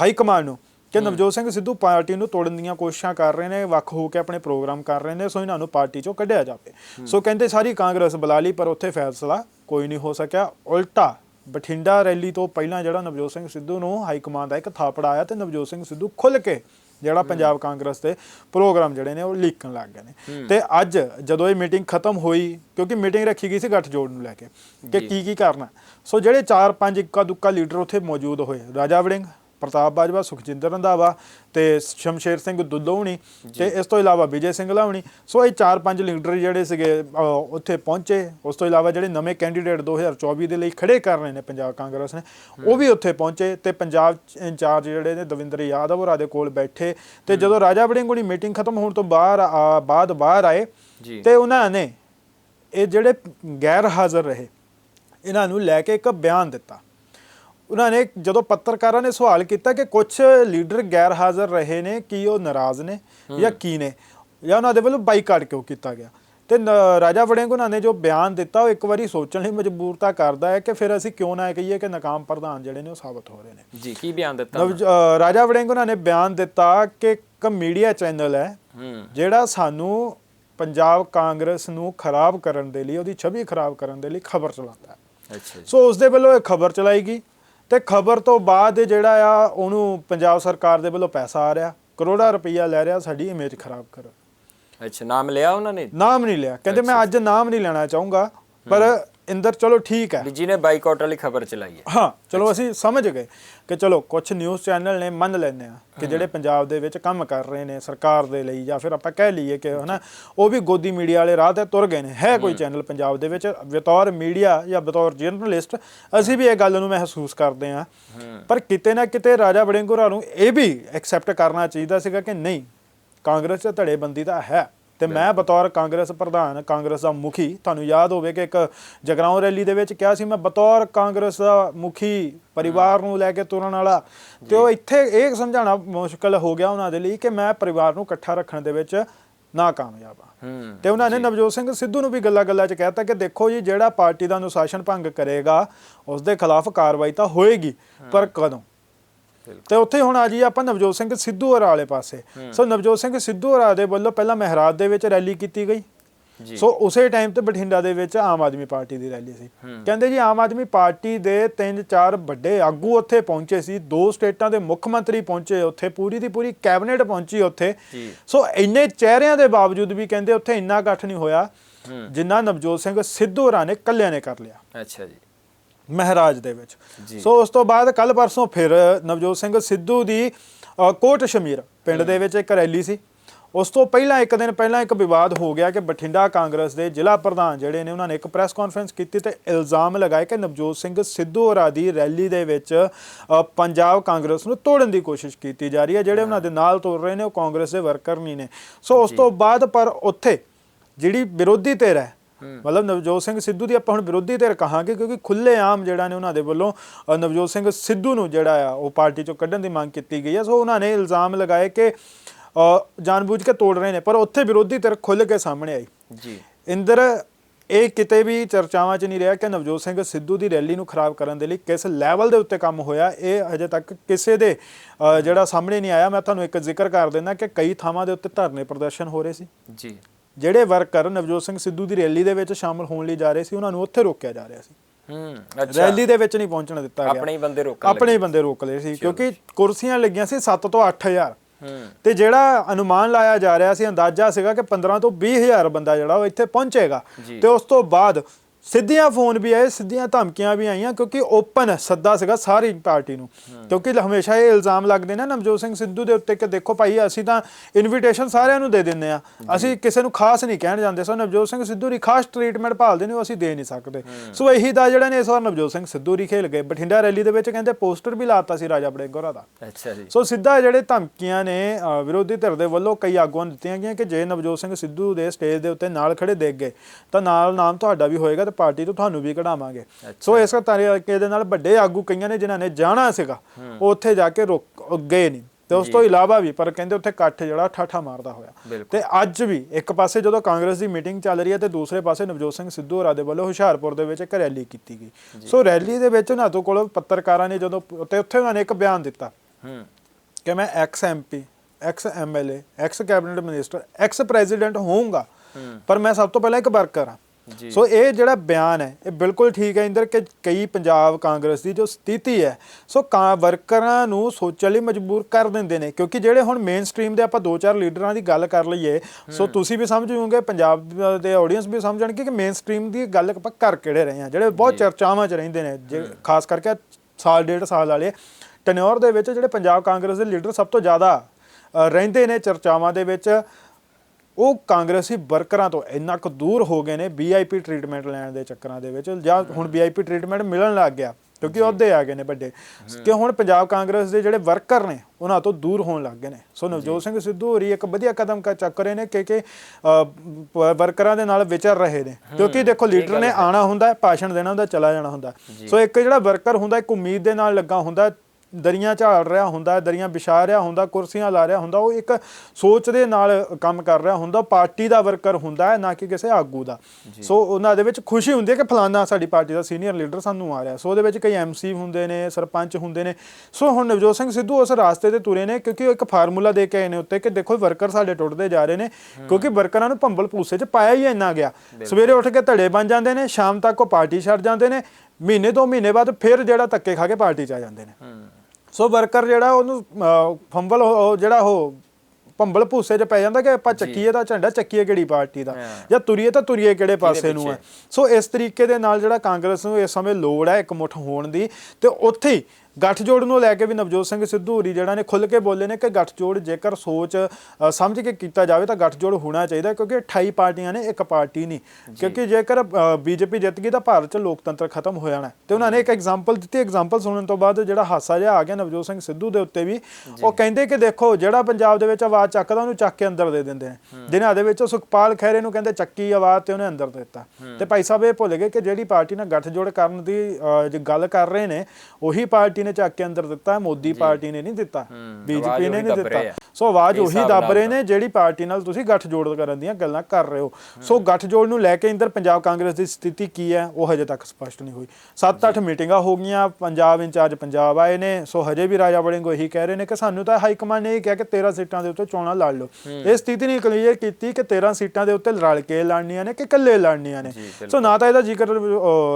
ਹਾਈ ਕਮਾਂਡ ਨੂੰ ਕਿ ਨਵਜੋਤ ਸਿੰਘ ਸਿੱਧੂ ਪਾਰਟੀ ਨੂੰ ਤੋੜਨ ਦੀਆਂ ਕੋਸ਼ਿਸ਼ਾਂ ਕਰ ਰਹੇ ਨੇ ਵੱਖ ਹੋ ਕੇ ਆਪਣੇ ਪ੍ਰੋਗਰਾਮ ਕਰ ਰਹੇ ਨੇ ਸੋ ਇਹਨਾਂ ਨੂੰ ਪਾਰਟੀ ਚੋਂ ਕੱਢਿਆ ਜਾਵੇ। ਸੋ ਕਹਿੰਦੇ ਸਾਰੀ ਕਾਂਗਰਸ ਬੁਲਾ ਲਈ ਪਰ ਉੱਥੇ ਫੈਸਲਾ ਕੋਈ ਨਹੀਂ ਹੋ ਸਕਿਆ ਉਲਟਾ ਬਠਿੰਡਾ ਰੈਲੀ ਤੋਂ ਪਹਿਲਾਂ ਜਿਹੜਾ ਨਵਜੋਤ ਸਿੰਘ ਸਿੱਧੂ ਨੂੰ ਹਾਈ ਕਮਾਂਡ ਦਾ ਇੱਕ ਥਾਪੜਾ ਆਇਆ ਤੇ ਨਵਜੋਤ ਸਿੰਘ ਸਿੱਧੂ ਖੁੱਲ ਕੇ ਜਿਹੜਾ ਪੰਜਾਬ ਕਾਂਗਰਸ ਦੇ ਪ੍ਰੋਗਰਾਮ ਜਿਹੜੇ ਨੇ ਉਹ ਲੀਕਣ ਲੱਗ ਗਏ ਨੇ। ਤੇ ਅੱਜ ਜਦੋਂ ਇਹ ਮੀਟਿੰਗ ਖਤਮ ਹੋਈ ਕਿਉਂਕਿ ਮੀਟਿੰਗ ਰੱਖੀ ਗਈ ਸੀ ਗੱਠਜੋੜ ਨੂੰ ਲੈ ਕੇ ਕਿ। ਕੀ ਕੀ ਕਰਨਾ ਸੋ ਜਿਹੜੇ 4-5 ਇੱਕਾ ਦੁੱਕਾ ਲੀਡਰ ਉੱਥੇ ਮੌਜੂਦ ਹੋਏ ਰਾਜਾ ਵੜਿੰਗ ਪ੍ਰਤਾਪ ਬਾਜਵਾ ਸੁਖਜਿੰਦਰ ਰੰਧਾਵਾ ਤੇ ਸ਼ਮਸ਼ੇਰ ਸਿੰਘ ਦੁੱਲੋ ਹੁਣੀ ਤੇ ਇਸ ਤੋਂ ਇਲਾਵਾ ਵਿਜੇ ਸਿੰਘਲਾ ਹੁਣੀ ਸੋ ਇਹ 4-5 ਲੀਡਰ ਜਿਹੜੇ ਸੀਗੇ ਉੱਥੇ ਪਹੁੰਚੇ। ਉਸ ਤੋਂ ਇਲਾਵਾ ਜਿਹੜੇ ਨਵੇਂ ਕੈਂਡੀਡੇਟ 2024 ਦੇ ਲਈ ਖੜੇ ਕਰ ਰਹੇ ਨੇ ਪੰਜਾਬ ਕਾਂਗਰਸ ਨੇ ਉਹ ਵੀ ਉੱਥੇ ਪਹੁੰਚੇ ਤੇ ਪੰਜਾਬ ਇੰਚਾਰਜ ਜਿਹੜੇ ਨੇ ਦਵਿੰਦਰ ਯਾਦਵ ਹੋਰਾਂ ਦੇ ਕੋਲ ਬੈਠੇ ਤੇ ਜਦੋਂ ਰਾਜਾ ਵੜਿੰਗ ਹੁਣੀ ਮੀਟਿੰਗ ਖਤਮ ਹੋਣ ਤੋਂ ਬਾਹਰ ਬਾਅਦ ਬਾਹਰ ਆਏ ਤੇ ਉਹਨਾਂ ਨੇ ਇਹ ਜਿਹੜੇ ਗੈਰ ਹਾਜ਼ਰ ਰਹੇ ਇਹਨਾਂ ਨੂੰ ਲੈ ਕੇ ਇੱਕ ਬਿਆਨ ਦਿੱਤਾ। ਉਹਨਾਂ ਨੇ ਜਦੋਂ ਪੱਤਰਕਾਰਾਂ ਨੇ ਸਵਾਲ ਕੀਤਾ ਕਿ ਕੁਝ ਲੀਡਰ ਗੈਰ ਹਾਜ਼ਰ ਰਹੇ ਨੇ ਕੀ ਉਹ ਨਾਰਾਜ਼ ਨੇ ਜਾਂ ਕੀ ਨੇ ਜਾਂ ਉਹਨਾਂ ਦੇ ਵੱਲੋਂ ਬਾਈਕਾਟ ਕਿਉਂ ਕੀਤਾ ਗਿਆ? ਤੇ ਰਾਜਾ ਵੜਿੰਗ ਉਹਨਾਂ ਨੇ ਜੋ ਬਿਆਨ ਦਿੱਤਾ ਉਹ ਇੱਕ ਵਾਰੀ ਸੋਚਣ ਲਈ ਮਜਬੂਰਤਾ ਕਰਦਾ ਹੈ ਕਿ ਫਿਰ ਅਸੀਂ ਕਿਉਂ ਨਾ ਕਹੀਏ ਕਿ ਨਾਕਾਮ ਪ੍ਰਧਾਨ ਜਿਹੜੇ ਨੇ ਉਹ ਸਾਬਤ ਹੋ ਰਹੇ ਨੇ। ਜੀ ਕੀ ਬਿਆਨ ਦਿੱਤਾ ਰਾਜਾ ਵੜਿੰਗ ਉਹਨਾਂ ਨੇ ਬਿਆਨ ਦਿੱਤਾ ਕਿ ਇੱਕ ਮੀਡੀਆ ਚੈਨਲ ਹੈ ਜਿਹੜਾ ਸਾਨੂੰ ਪੰਜਾਬ ਕਾਂਗਰਸ ਨੂੰ ਖਰਾਬ ਕਰਨ ਦੇ ਲਈ ਉਹਦੀ ਛਵੀ ਖਰਾਬ ਕਰਨ ਦੇ ਲਈ ਖਬਰ ਚਲਾਉਂਦਾ ਹੈ। ਅੱਛਾ ਸੋ ਉਸ ਦੇ ਵੱਲੋਂ ਇਹ ਖਬਰ ਚਲਾਈ ਗਈ। ਤੇ ਖਬਰ ਤੋਂ ਬਾਅਦ ਜਿਹੜਾ ਆ ਉਹਨੂੰ ਪੰਜਾਬ ਸਰਕਾਰ ਦੇ ਵੱਲੋਂ ਪੈਸਾ ਆ ਰਿਹਾ ਕਰੋੜਾਂ ਰੁਪਈਆ ਲੈ ਰਿਹਾ ਸਾਡੀ ਇਮੇਜ ਖਰਾਬ ਕਰ। ਅੱਛਾ ਨਾਮ ਲਿਆ ਉਹਨਾਂ ਨੇ? ਨਾਮ ਨਹੀਂ ਲਿਆ। ਕਹਿੰਦੇ ਮੈਂ ਅੱਜ ਨਾਮ ਨਹੀਂ ਲੈਣਾ ਚਾਹੂੰਗਾ ਪਰ ਇੰਦਰ ਚਲੋ ਠੀਕ ਹੈ। ਵੀ ਜਿਹਨੇ ਬਾਈਕਾਟ ਵਾਲੀ ਖਬਰ ਚਲਾਈ ਹੈ। ਹਾਂ ਚਲੋ ਅਸੀਂ ਸਮਝ ਗਏ ਕਿ ਚਲੋ ਕੁਝ ਨਿਊਜ਼ ਚੈਨਲ ਨੇ ਮੰਨ ਲੈਂਦੇ ਆ ਕਿ ਜਿਹੜੇ ਪੰਜਾਬ ਦੇ ਵਿੱਚ ਕੰਮ ਕਰ ਰਹੇ ਨੇ ਸਰਕਾਰ ਦੇ ਲਈ ਜਾਂ ਫਿਰ ਆਪਾਂ ਕਹਿ ਲਈਏ ਕਿ ਹਨਾ ਉਹ ਵੀ ਗੋਦੀ ਮੀਡੀਆ ਵਾਲੇ ਰਾਹ ਤੇ ਤੁਰ ਗਏ ਨੇ। ਹੈ ਕੋਈ ਚੈਨਲ ਪੰਜਾਬ ਦੇ ਵਿੱਚ ਬਤੌਰ ਮੀਡੀਆ ਜਾਂ ਬਤੌਰ ਜਰਨਲਿਸਟ ਅਸੀਂ ਵੀ ਇਹ ਗੱਲ ਨੂੰ ਮਹਿਸੂਸ ਕਰਦੇ ਆ ਪਰ ਕਿਤੇ ਨਾ ਕਿਤੇ ਰਾਜਾ ਵੜਿੰਗੁਰਾ ਨੂੰ ਇਹ ਵੀ ਐਕਸੈਪਟ ਕਰਨਾ ਚਾਹੀਦਾ ਸੀਗਾ ਕਿ ਨਹੀਂ ਕਾਂਗਰਸ 'ਚ ਧੜੇਬੰਦੀ ਤਾਂ ਹੈ। ਤੇ ਮੈਂ ਬਤੌਰ ਕਾਂਗਰਸ ਪ੍ਰਧਾਨ ਕਾਂਗਰਸ ਦਾ ਮੁਖੀ ਤੁਹਾਨੂੰ ਯਾਦ ਹੋਵੇ ਕਿ ਇੱਕ ਜਗਰਾਉਂ ਰੈਲੀ ਦੇ ਵਿੱਚ ਕਿਹਾ ਸੀ ਮੈਂ ਬਤੌਰ ਕਾਂਗਰਸ ਦਾ ਮੁਖੀ ਪਰਿਵਾਰ ਨੂੰ ਲੈ ਕੇ ਤੁਰਨ ਵਾਲਾ। ਤੇ ਉਹ ਇੱਥੇ ਇਹ ਸਮਝਾਉਣਾ ਮੁਸ਼ਕਲ ਹੋ ਗਿਆ ਉਹਨਾਂ ਦੇ ਲਈ ਕਿ ਮੈਂ ਪਰਿਵਾਰ ਨੂੰ ਇਕੱਠਾ ਰੱਖਣ ਦੇ ਵਿੱਚ ਨਾਕਾਮਯਾਬ ਆ ਹੂੰ ਤੇ ਉਹਨਾਂ ਨੇ ਨਵਜੋਤ ਸਿੰਘ ਸਿੱਧੂ ਨੂੰ ਵੀ ਗੱਲਾਂ ਗੱਲਾਂ 'ਚ ਕਹਿਤਾ ਕਿ ਦੇਖੋ ਜੀ ਜਿਹੜਾ ਪਾਰਟੀ ਦਾ ਅਨੁਸ਼ਾਸਨ ਭੰਗ ਕਰੇਗਾ ਉਸ ਦੇ ਖਿਲਾਫ ਕਾਰਵਾਈ ਤਾਂ ਹੋਏਗੀ ਪਰ ਕਦੋਂ? ਤੇ ਉੱਥੇ ਹੁਣ ਆ ਜੀ ਆਪਾਂ ਨਵਜੋਤ ਸਿੰਘ ਸਿੱਧੂ ਹੋਰਾਂ ਵਾਲੇ ਪਾਸੇ। ਸੋ ਨਵਜੋਤ ਸਿੰਘ ਸਿੱਧੂ ਹੋਰਾਂ ਦੇ ਵੱਲੋਂ ਪਹਿਲਾਂ ਮਹਿਰਾਜ ਦੇ ਵਿੱਚ ਰੈਲੀ ਕੀਤੀ ਗਈ। ਜੀ। ਸੋ ਉਸੇ ਟਾਈਮ ਤੇ ਬਠਿੰਡਾ ਦੇ ਵਿੱਚ ਆਮ ਆਦਮੀ ਪਾਰਟੀ ਦੀ ਰੈਲੀ ਸੀ। ਕਹਿੰਦੇ ਜੀ ਆਮ ਆਦਮੀ ਪਾਰਟੀ ਦੇ ਤਿੰਨ ਚਾਰ ਵੱਡੇ ਆਗੂ ਉੱਥੇ ਪਹੁੰਚੇ ਸੀ। ਦੋ ਸਟੇਟਾਂ ਦੇ ਮੁੱਖ ਮੰਤਰੀ ਪਹੁੰਚੇ ਉੱਥੇ। ਪੂਰੀ ਦੀ ਪੂਰੀ ਕੈਬਨਿਟ ਪਹੁੰਚੀ ਉੱਥੇ। ਸੋ ਇੰਨੇ ਚਿਹਰਿਆਂ ਦੇ ਬਾਵਜੂਦ ਵੀ ਕਹਿੰਦੇ ਉੱਥੇ ਇੰਨਾ ਇਕੱਠ ਨਹੀਂ ਹੋਇਆ। ਜਿੰਨਾ ਨਵਜੋਤ ਸਿੰਘ ਸਿੱਧੂ ਹੋਰਾਂ ਨੇ ਕੱਲਿਆਂ ਨੇ ਕਰ ਲਿਆ। ਅੱਛਾ ਜੀ। ਮਹਾਰਾਜ ਦੇ ਵਿੱਚ। ਸੋ ਉਸ ਤੋਂ ਬਾਅਦ ਕੱਲ ਪਰਸੋਂ ਫਿਰ ਨਵਜੋਤ ਸਿੰਘ ਸਿੱਧੂ ਦੀ ਕੋਟ ਸ਼ਮੀਰ ਪਿੰਡ ਦੇ ਵਿੱਚ ਇੱਕ ਰੈਲੀ ਸੀ। ਉਸ ਤੋਂ ਪਹਿਲਾਂ ਇੱਕ ਦਿਨ ਪਹਿਲਾਂ ਇੱਕ ਵਿਵਾਦ ਹੋ ਗਿਆ ਕਿ ਬਠਿੰਡਾ ਕਾਂਗਰਸ ਦੇ ਜ਼ਿਲ੍ਹਾ ਪ੍ਰਧਾਨ ਜਿਹੜੇ ਨੇ ਉਹਨਾਂ ਨੇ ਇੱਕ ਪ੍ਰੈਸ ਕਾਨਫਰੰਸ ਕੀਤੀ ਤੇ ਇਲਜ਼ਾਮ ਲਗਾਏ ਕਿ ਨਵਜੋਤ ਸਿੰਘ ਸਿੱਧੂ ਹੋਰਾਂ ਦੀ ਰੈਲੀ ਦੇ ਵਿੱਚ ਪੰਜਾਬ ਕਾਂਗਰਸ ਨੂੰ ਤੋੜਨ ਦੀ ਕੋਸ਼ਿਸ਼ ਕੀਤੀ ਜਾ ਰਹੀ ਹੈ। ਜਿਹੜੇ ਉਹਨਾਂ ਦੇ ਨਾਲ ਤੁਰ ਰਹੇ ਨੇ ਉਹ ਕਾਂਗਰਸ ਦੇ ਵਰਕਰ ਨਹੀਂ ਨੇ। ਸੋ ਉਸ ਤੋਂ ਬਾਅਦ ਪਰ ਉੱਥੇ ਜਿਹੜੀ ਵਿਰੋਧੀ ਧਿਰ ਹੈ ਮਤਲਬ ਨਵਜੋਤ ਸਿੰਘ ਸਿੱਧੂ ਦੀ ਆਪਾਂ ਹੁਣ ਵਿਰੋਧੀ ਧਿਰ ਕਹਾਂਗੇ ਕਿਉਂਕਿ ਖੁੱਲੇ ਆਮ ਜਿਹੜਾ ਨੇ ਉਹਨਾਂ ਦੇ ਵੱਲੋਂ ਨਵਜੋਤ ਸਿੰਘ ਸਿੱਧੂ ਨੂੰ ਜਿਹੜਾ ਆ ਉਹ ਪਾਰਟੀ ਚੋਂ ਕੱਢਣ ਦੀ ਮੰਗ ਕੀਤੀ ਗਈ ਹੈ ਸੋ ਉਹਨਾਂ ਨੇ ਇਲਜ਼ਾਮ ਲਗਾਏ ਕਿ ਜਾਣਬੁੱਝ ਕੇ ਤੋੜ ਰਹੇ ਨੇ ਪਰ ਉੱਥੇ ਵਿਰੋਧੀ ਧਿਰ ਖੁੱਲ ਕੇ ਸਾਹਮਣੇ ਆਈ। ਜੀ। ਇੰਦਰ ਇਹ ਕਿਤੇ ਵੀ ਚਰਚਾਵਾਂ 'ਚ ਨਹੀਂ ਰਿਹਾ ਕਿ ਨਵਜੋਤ ਸਿੰਘ ਸਿੱਧੂ ਦੀ ਰੈਲੀ ਨੂੰ ਖਰਾਬ ਕਰਨ ਦੇ ਲਈ ਕਿਸ ਲੈਵਲ ਦੇ ਉੱਤੇ ਕੰਮ ਹੋਇਆ ਇਹ ਅਜੇ ਤੱਕ ਕਿਸੇ ਦੇ ਜਿਹੜਾ ਸਾਹਮਣੇ ਨਹੀਂ ਆਇਆ। ਮੈਂ ਤੁਹਾਨੂੰ ਇੱਕ ਜ਼ਿਕਰ ਕਰ ਦਿੰਦਾ ਕਿ ਕਈ ਥਾਵਾਂ ਦੇ ਉੱਤੇ ਧਰਨੇ ਪ੍ਰਦਰਸ਼ਨ ਹੋ ਰਹੇ ਸੀ। ਜੀ। ਜਿਹੜੇ ਵਰਕਰ ਨਵਜੋਤ ਸਿੰਘ ਸਿੱਧੂ ਦੀ ਰੈਲੀ ਦੇ ਵਿੱਚ ਸ਼ਾਮਲ ਹੋਣ ਲਈ ਜਾ ਰਹੇ ਸੀ ਉਹਨਾਂ ਨੂੰ ਉੱਥੇ ਰੋਕਿਆ ਜਾ ਰਿਹਾ ਸੀ। ਹੂੰ ਅੱਛਾ। ਰੈਲੀ ਦੇ ਵਿੱਚ ਨਹੀਂ ਪਹੁੰਚਣ ਦਿੱਤਾ ਗਿਆ। ਆਪਣੇ ਹੀ ਬੰਦੇ ਰੋਕਣ ਆਪਣੇ ਹੀ ਬੰਦੇ ਰੋਕ ਲਏ ਸੀ ਕਿਉਂਕਿ ਕੁਰਸੀਆਂ ਲੱਗੀਆਂ ਸੀ 7 ਤੋਂ 8000 ਹੂੰ। ਤੇ ਜਿਹੜਾ ਅਨੁਮਾਨ ਲਾਇਆ ਜਾ ਰਿਹਾ ਸੀ ਅੰਦਾਜ਼ਾ ਸੀਗਾ ਕਿ 15 ਤੋਂ 20000 ਬੰਦਾ ਜਿਹੜਾ ਉਹ ਇੱਥੇ ਪਹੁੰਚੇਗਾ। ਤੇ ਉਸ ਤੋਂ ਬਾਅਦ ਸਿੱਧੀਆਂ ਫੋਨ ਵੀ ਆਏ ਸਿੱਧੀਆਂ ਧਮਕੀਆਂ ਵੀ ਆਈਆਂ ਕਿਉਂਕਿ ਓਪਨ ਸੱਦਾ ਸੀਗਾ ਸਾਰੀ ਪਾਰਟੀ ਨੂੰ। ਕਿਉਂਕਿ ਹਮੇਸ਼ਾ ਇਹ ਇਲਜ਼ਾਮ ਲੱਗਦੇ ਨੇ ਨਵਜੋਤ ਸਿੰਘ ਸਿੱਧੂ ਦੇ ਉੱਤੇ ਕਿ ਦੇਖੋ ਭਾਈ ਅਸੀਂ ਤਾਂ ਇਨਵੀਟੇਸ਼ਨ ਸਾਰਿਆਂ ਨੂੰ ਦੇ ਦਿੰਨੇ ਆ ਅਸੀਂ ਕਿਸੇ ਨੂੰ ਖਾਸ ਨਹੀਂ ਕਹਿਣ ਜਾਂਦੇ ਸੋ ਨਵਜੋਤ ਸਿੰਘ ਸਿੱਧੂ ਦੀ ਖਾਸ ਟ੍ਰੀਟਮੈਂਟ ਭਾਲਦੇ ਨੇ ਉਹ ਅਸੀਂ ਦੇ ਨਹੀਂ ਸਕਦੇ। ਸੋ ਇਹੀ ਦਾ ਜਿਹੜਾ ਨੇ ਇਸ ਵਾਰ ਨਵਜੋਤ ਸਿੰਘ ਸਿੱਧੂ ਦੀ ਖੇਲ ਗਏ। ਬਠਿੰਡਾ ਰੈਲੀ ਦੇ ਵਿੱਚ ਕਹਿੰਦੇ ਪੋਸਟਰ ਵੀ ਲਾਤਾ ਸੀ ਰਾਜਾ ਬੜੇ ਗੋਰਾ ਦਾ। ਅੱਛਾ ਜੀ। ਸੋ ਸਿੱਧਾ ਜਿਹੜੇ ਧਮਕੀਆਂ ਨੇ ਵਿਰੋਧੀ ਧਿਰ ਦੇ ਵੱਲੋਂ ਕਈ ਆਗੂਆਂ ਨੂੰ ਦਿੱਤੀਆਂ ਗਈਆਂ ਕਿ ਜੇ ਨਵਜੋਤ ਸਿੰਘ ਸਿੱਧੂ ਦੇ ਸਟੇਜ ਦੇ ਉੱਤੇ ਨਾਲ ਖੜੇ ਦੇਖ ਗਏ ਤਾਂ ਨਾਲ ਨਾਮ ਤੁਹਾਡਾ ਵੀ ਹੋਏਗਾ ਪਾਰਟੀ ਤੋਂ ਤੁਹਾਨੂੰ ਵੀ ਕਢਾਵਾਂਗੇ। ਸੋ ਇਸ ਤਰੀਕੇ ਦੇ ਨਾਲ ਵੱਡੇ ਆਗੂ ਕਈਆਂ ਨੇ ਜਿਨ੍ਹਾਂ ਨੇ ਜਾਣਾ ਸੀਗਾ ਉੱਥੇ ਜਾ ਕੇ ਰੁਕ ਗਏ ਨਹੀਂ। ਤੇ ਉਸ ਤੋਂ ਇਲਾਵਾ ਵੀ ਪਰ ਕਹਿੰਦੇ ਉੱਥੇ ਇਕੱਠ ਜਿਹੜਾ ਠਾਠਾ ਮਾਰਦਾ ਹੋਇਆ। ਤੇ ਅੱਜ ਵੀ ਇੱਕ ਪਾਸੇ ਜਦੋਂ ਕਾਂਗਰਸ ਦੀ ਮੀਟਿੰਗ ਚੱਲ ਰਹੀ ਹੈ ਤੇ ਦੂਸਰੇ ਪਾਸੇ ਨਵਜੋਤ ਸਿੰਘ ਸਿੱਧੂ ਹੋਰਾਂ ਦੇ ਵੱਲੋਂ ਹੁਸ਼ਿਆਰਪੁਰ ਦੇ ਵਿੱਚ ਇੱਕ ਰੈਲੀ ਕੀਤੀ ਗਈ। ਸੋ ਰੈਲੀ ਦੇ ਵਿੱਚ ਉਹਨਾਂ ਤੋਂ ਕੋਲ ਪੱਤਰਕਾਰਾਂ ਨੇ ਜਦੋਂ ਤੇ ਉੱਥੇ ਉਹਨਾਂ ਨੇ ਇੱਕ ਬਿਆਨ ਦਿੱਤਾ। ਕਿ ਮੈਂ ex MP ex MLA ex cabinet minister ex president ਹੋਊਂਗਾ। ਪਰ ਮੈਂ ਸਭ ਤੋਂ ਪਹਿਲਾਂ ਇੱਕ ਵਰਕਰ ਹਾਂ। ਸੋ ਇਹ ਜਿਹੜਾ ਬਿਆਨ ਹੈ ਇਹ ਬਿਲਕੁਲ ਠੀਕ ਹੈ ਇੰਦਰ ਕਿ ਕਈ ਪੰਜਾਬ ਕਾਂਗਰਸ ਦੀ ਜੋ ਸਥਿਤੀ ਹੈ ਸੋ ਕਾਂ ਵਰਕਰਾਂ ਨੂੰ ਸੋਚਣ ਲਈ ਮਜਬੂਰ ਕਰ ਦਿੰਦੇ ਨੇ ਕਿਉਂਕਿ ਜਿਹੜੇ ਹੁਣ ਮੇਨ ਸਟ੍ਰੀਮ ਦੇ ਆਪਾਂ ਦੋ ਚਾਰ ਲੀਡਰਾਂ ਦੀ ਗੱਲ ਕਰ ਲਈਏ ਸੋ ਤੁਸੀਂ ਵੀ ਸਮਝ ਜਾਓਗੇ ਪੰਜਾਬ ਦੇ ਆਡੀਅנס ਵੀ ਸਮਝਣਗੇ ਕਿ ਮੇਨ ਸਟ੍ਰੀਮ ਦੀ ਗੱਲ ਆਪਾਂ ਕਰ ਕਿਹੜੇ ਰਹੇ ਹਾਂ ਜਿਹੜੇ ਬਹੁਤ ਚਰਚਾਵਾਂ 'ਚ ਰਹਿੰਦੇ ਨੇ ਜੇ ਖਾਸ ਕਰਕੇ ਸਾਲ ਡੇਢ ਸਾਲ ਵਾਲੇ ਟਨਿਓਰ ਦੇ ਵਿੱਚ ਜਿਹੜੇ ਪੰਜਾਬ ਕਾਂਗਰਸ ਦੇ ਲੀਡਰ ਸਭ ਤੋਂ ਜ਼ਿਆਦਾ ਰਹਿੰਦੇ ਨੇ ਚਰਚਾਵਾਂ ਦੇ ਵਿੱਚ ਉਹ ਕਾਂਗਰਸੀ ਵਰਕਰਾਂ ਤੋਂ ਇੰਨਾ ਕੁ ਦੂਰ ਹੋ ਗਏ ਨੇ ਵੀਆਈਪੀ ਟ੍ਰੀਟਮੈਂਟ ਲੈਣ ਦੇ ਚੱਕਰਾਂ ਦੇ ਵਿੱਚ ਜਾਂ ਹੁਣ ਵੀਆਈਪੀ ਟ੍ਰੀਟਮੈਂਟ ਮਿਲਣ ਲੱਗ ਗਿਆ ਕਿਉਂਕਿ ਅਹੁਦੇ ਆ ਗਏ ਨੇ ਵੱਡੇ। ਕਿ ਹੁਣ ਪੰਜਾਬ ਕਾਂਗਰਸ ਦੇ ਜਿਹੜੇ ਵਰਕਰ ਨੇ ਉਹਨਾਂ ਤੋਂ ਦੂਰ ਹੋਣ ਲੱਗ ਗਏ ਨੇ। ਸੋ ਨਵਜੋਤ ਸਿੰਘ ਸਿੱਧੂ ਹੋਰੀ ਇੱਕ ਵਧੀਆ ਕਦਮ ਕਾ ਚੱਕ ਰਹੇ ਨੇ ਕਿ ਕਿ ਵਰਕਰਾਂ ਦੇ ਨਾਲ ਵਿਚਰ ਰਹੇ ਨੇ। ਕਿਉਂਕਿ ਦੇਖੋ ਲੀਡਰ ਨੇ ਆਣਾ ਹੁੰਦਾ ਹੈ ਭਾਸ਼ਣ ਦੇਣਾ ਹੁੰਦਾ ਚਲਾ ਜਾਣਾ ਹੁੰਦਾ। ਸੋ ਇੱਕ ਜਿਹੜਾ ਵਰਕਰ ਹੁੰਦਾ ਇੱਕ ਉਮੀਦ ਦੇ ਨਾਲ ਲੱਗਾ ਹੁੰਦਾ ਦਰੀਆਂ ਝਾੜ ਰਿਹਾ ਹੁੰਦਾ ਦਰੀਆਂ ਵਿਛਾ ਰਿਹਾ ਹੁੰਦਾ ਕੁਰਸੀਆਂ ਲਾ ਰਿਹਾ ਹੁੰਦਾ ਉਹ ਇੱਕ ਸੋਚ ਦੇ ਨਾਲ ਕੰਮ ਕਰ ਰਿਹਾ ਹੁੰਦਾ ਪਾਰਟੀ ਦਾ ਵਰਕਰ ਹੁੰਦਾ ਹੈ ਨਾ ਕਿ ਕਿਸੇ ਆਗੂ ਦਾ। ਸੋ ਉਹਨਾਂ ਦੇ ਵਿੱਚ ਖੁਸ਼ੀ ਹੁੰਦੀ ਹੈ ਕਿ ਫਲਾਨਾ ਸਾਡੀ ਪਾਰਟੀ ਦਾ ਸੀਨੀਅਰ ਲੀਡਰ ਸਾਨੂੰ ਆ ਰਿਹਾ। ਸੋ ਉਹਦੇ ਵਿੱਚ ਕਈ ਐਮਸੀ ਹੁੰਦੇ ਨੇ ਸਰਪੰਚ ਹੁੰਦੇ ਨੇ। ਸੋ ਹੁਣ ਨਵਜੋਤ ਸਿੰਘ ਸਿੱਧੂ ਉਸ ਰਾਸਤੇ ਤੇ ਤੁਰੇ ਨੇ ਕਿਉਂਕਿ ਇੱਕ ਫਾਰਮੂਲਾ ਦੇ ਕੇ ਆਏ ਨੇ ਉੱਤੇ ਕਿ ਦੇਖੋ ਵਰਕਰ ਸਾਡੇ ਟੁੱਟਦੇ ਜਾ ਰਹੇ ਨੇ ਕਿਉਂਕਿ ਵਰਕਰਾਂ ਨੂੰ ਭੰਬਲ ਭੂਸੇ 'ਚ ਪਾਇਆ ਹੀ ਇੰਨਾ ਗਿਆ। ਸਵੇਰੇ ਉੱਠ ਕੇ ਧੜੇ ਬਣ ਜਾਂਦੇ ਨੇ ਸ਼ਾਮ ਤੱਕ ਉਹ ਪਾਰਟੀ ਛੱਡ ਜਾਂਦੇ ਨੇ ਮਹੀਨੇ ਦੋ ਮਹੀਨੇ ਬਾਅਦ ਫਿਰ ਜਿਹੜਾ ਧੱਕੇ ਖਾ ਕੇ ਪਾਰਟੀ 'ਚ ਆ ਜਾਂਦੇ ਨੇ। ਸੋ ਵਰਕਰ ਜਿਹੜਾ ਉਹਨੂੰ ਫੰਬਲ ਜਿਹੜਾ ਉਹ ਭੰਬਲ ਭੂਸੇ 'ਚ ਪੈ ਜਾਂਦਾ ਕਿ ਆਪਾਂ ਚੱਕੀਏ ਦਾ ਝੰਡਾ ਚੱਕੀਏ ਕਿਹੜੀ ਪਾਰਟੀ ਦਾ। ਜਾਂ ਤੁਰੀਏ ਤਾਂ ਤੁਰੀਏ ਕਿਹੜੇ ਪਾਸੇ ਨੂੰ ਹੈ। ਸੋ ਇਸ ਤਰੀਕੇ ਦੇ ਨਾਲ ਜਿਹੜਾ ਕਾਂਗਰਸ ਨੂੰ ਇਸ ਸਮੇਂ ਲੋੜ ਹੈ ਇਕਮੁੱਠ ਹੋਣ ਦੀ ਤੇ ਉੱਥੇ ਗੱਠਜੋੜ ਨੂੰ ਲੈ ਕੇ ਵੀ ਨਵਜੋਤ ਸਿੰਘ ਸਿੱਧੂ ਹੋਰੀ ਜਿਹੜਾ ਨੇ ਖੁੱਲ ਕੇ ਬੋਲੇ ਨੇ ਕਿ ਗੱਠਜੋੜ ਜੇਕਰ ਸੋਚ ਸਮਝ ਕੇ ਕੀਤਾ ਜਾਵੇ ਤਾਂ ਗੱਠਜੋੜ ਹੋਣਾ ਚਾਹੀਦਾ ਕਿਉਂਕਿ 28 ਪਾਰਟੀਆਂ ਨੇ ਇੱਕ ਪਾਰਟੀ ਨਹੀਂ। ਕਿਉਂਕਿ ਜੇਕਰ ਬੀਜੇਪੀ ਜਿੱਤ ਗਈ ਤਾਂ ਭਾਰਤ 'ਚ ਲੋਕਤੰਤਰ ਖਤਮ ਹੋ ਜਾਣਾ। ਤੇ ਉਹਨਾਂ ਨੇ ਇੱਕ ਐਗਜ਼ਾਮਪਲ ਦਿੱਤੀ ਐਗਜ਼ਾਮਪਲ ਸੁਣਨ ਤੋਂ ਬਾਅਦ ਜਿਹੜਾ ਹਾਸਾ ਜਿਹਾ ਆ ਗਿਆ ਨਵਜੋਤ ਸਿੰਘ ਸਿੱਧੂ ਦੇ ਉੱਤੇ ਵੀ ਉਹ ਕਹਿੰਦੇ ਕਿ ਦੇਖੋ ਜਿਹੜਾ ਪੰਜਾਬ ਦੇ ਵਿੱਚ ਆਵਾਜ਼ ਚੱਕਦਾ ਉਹਨੂੰ ਚੱਕ ਕੇ ਅੰਦਰ ਦੇ ਦਿੰਦੇ ਨੇ। ਜਿਨ੍ਹਾਂ ਦੇ ਵਿੱਚ ਉਹ ਸੁਖਪਾਲ ਖਹਿਰੇ ਨੂੰ ਕਹਿੰਦੇ ਚੱਕੀ ਆਵਾਜ਼ ਤੇ ਉਹਨੇ ਅੰਦਰ ਦੇ ਦਿੱਤਾ ਤੇ ਭਾਈ ਸਾਹਿਬ ਇਹ ਭੁੱਲ ਗਏ ਕਿ ਜਿਹੜੀ ਪਾਰਟੀ ਨਾਲ ਗੱਠਜੋੜ ਕਰਨ ਦੀ ਗੱਲ ਕਰ ਰਹੇ ਨੇ ਉਹੀ ਪਾਰਟੀ ਨੇ ਚੱਕ ਕੇ ਅੰਦਰ ਦਿੱਤਾ ਮੋਦੀ ਪਾਰਟੀ ਨੇ ਨਹੀਂ ਦਿੱਤਾ ਬੀਜੇਪੀ ਨੇ ਉਹੀ ਨਹੀਂ ਦਿੱਤਾ। ਸੋ ਆਵਾਜ਼ ਉਹੀ ਦੱਬ ਰਹੇ ਨੇ ਜਿਹੜੀ ਪਾਰਟੀ ਨਾਲ ਤੁਸੀਂ ਗੱਠਜੋੜ ਕਰਨ ਦੀਆਂ ਗੱਲਾਂ ਕਰ ਰਹੇ ਹੋ। ਸੋ ਗੱਠਜੋੜ ਨੂੰ ਲੈ ਕੇ ਇੰਦਰ ਪੰਜਾਬ ਕਾਂਗਰਸ ਦੀ ਸਥਿਤੀ ਕੀ ਹੈ ਉਹ ਹਜੇ ਤੱਕ ਸਪਸ਼ਟ ਨਹੀਂ ਹੋਈ। 7-8 ਮੀਟਿੰਗਾਂ ਹੋ ਗਈਆਂ ਪੰਜਾਬ ਇੰਚਾਰਜ ਪੰਜਾਬ ਆਏ ਨੇ ਸੋ ਹਜੇ ਵੀ ਰਾਜਾ ਵੜਿੰਗ ਇਹੀ ਕਹਿ ਰਹੇ ਨੇ ਕਿ ਸਾਨੂੰ ਤਾਂ ਹਾਈ ਕਮਾਂਡ ਨੇ ਇਹ ਕਿਹਾ ਕਿ 13 ਸੀਟਾਂ ਦੇ ਉੱਤੇ ਚੋਣਾਂ ਲੜ ਲਓ। ਇਹ ਸਥਿਤੀ ਨਹੀਂ ਕਲੀਅਰ ਕੀਤੀ ਕਿ 13 ਸੀਟਾਂ ਦੇ ਉੱਤੇ ਰਲ ਕੇ ਲੜਨੀਆਂ ਨੇ ਕਿ ਇਕੱਲੇ ਲੜਨੀਆਂ ਨੇ। ਸੋ ਨਾ ਤਾਂ ਇਹਦਾ ਜ਼ਿਕਰ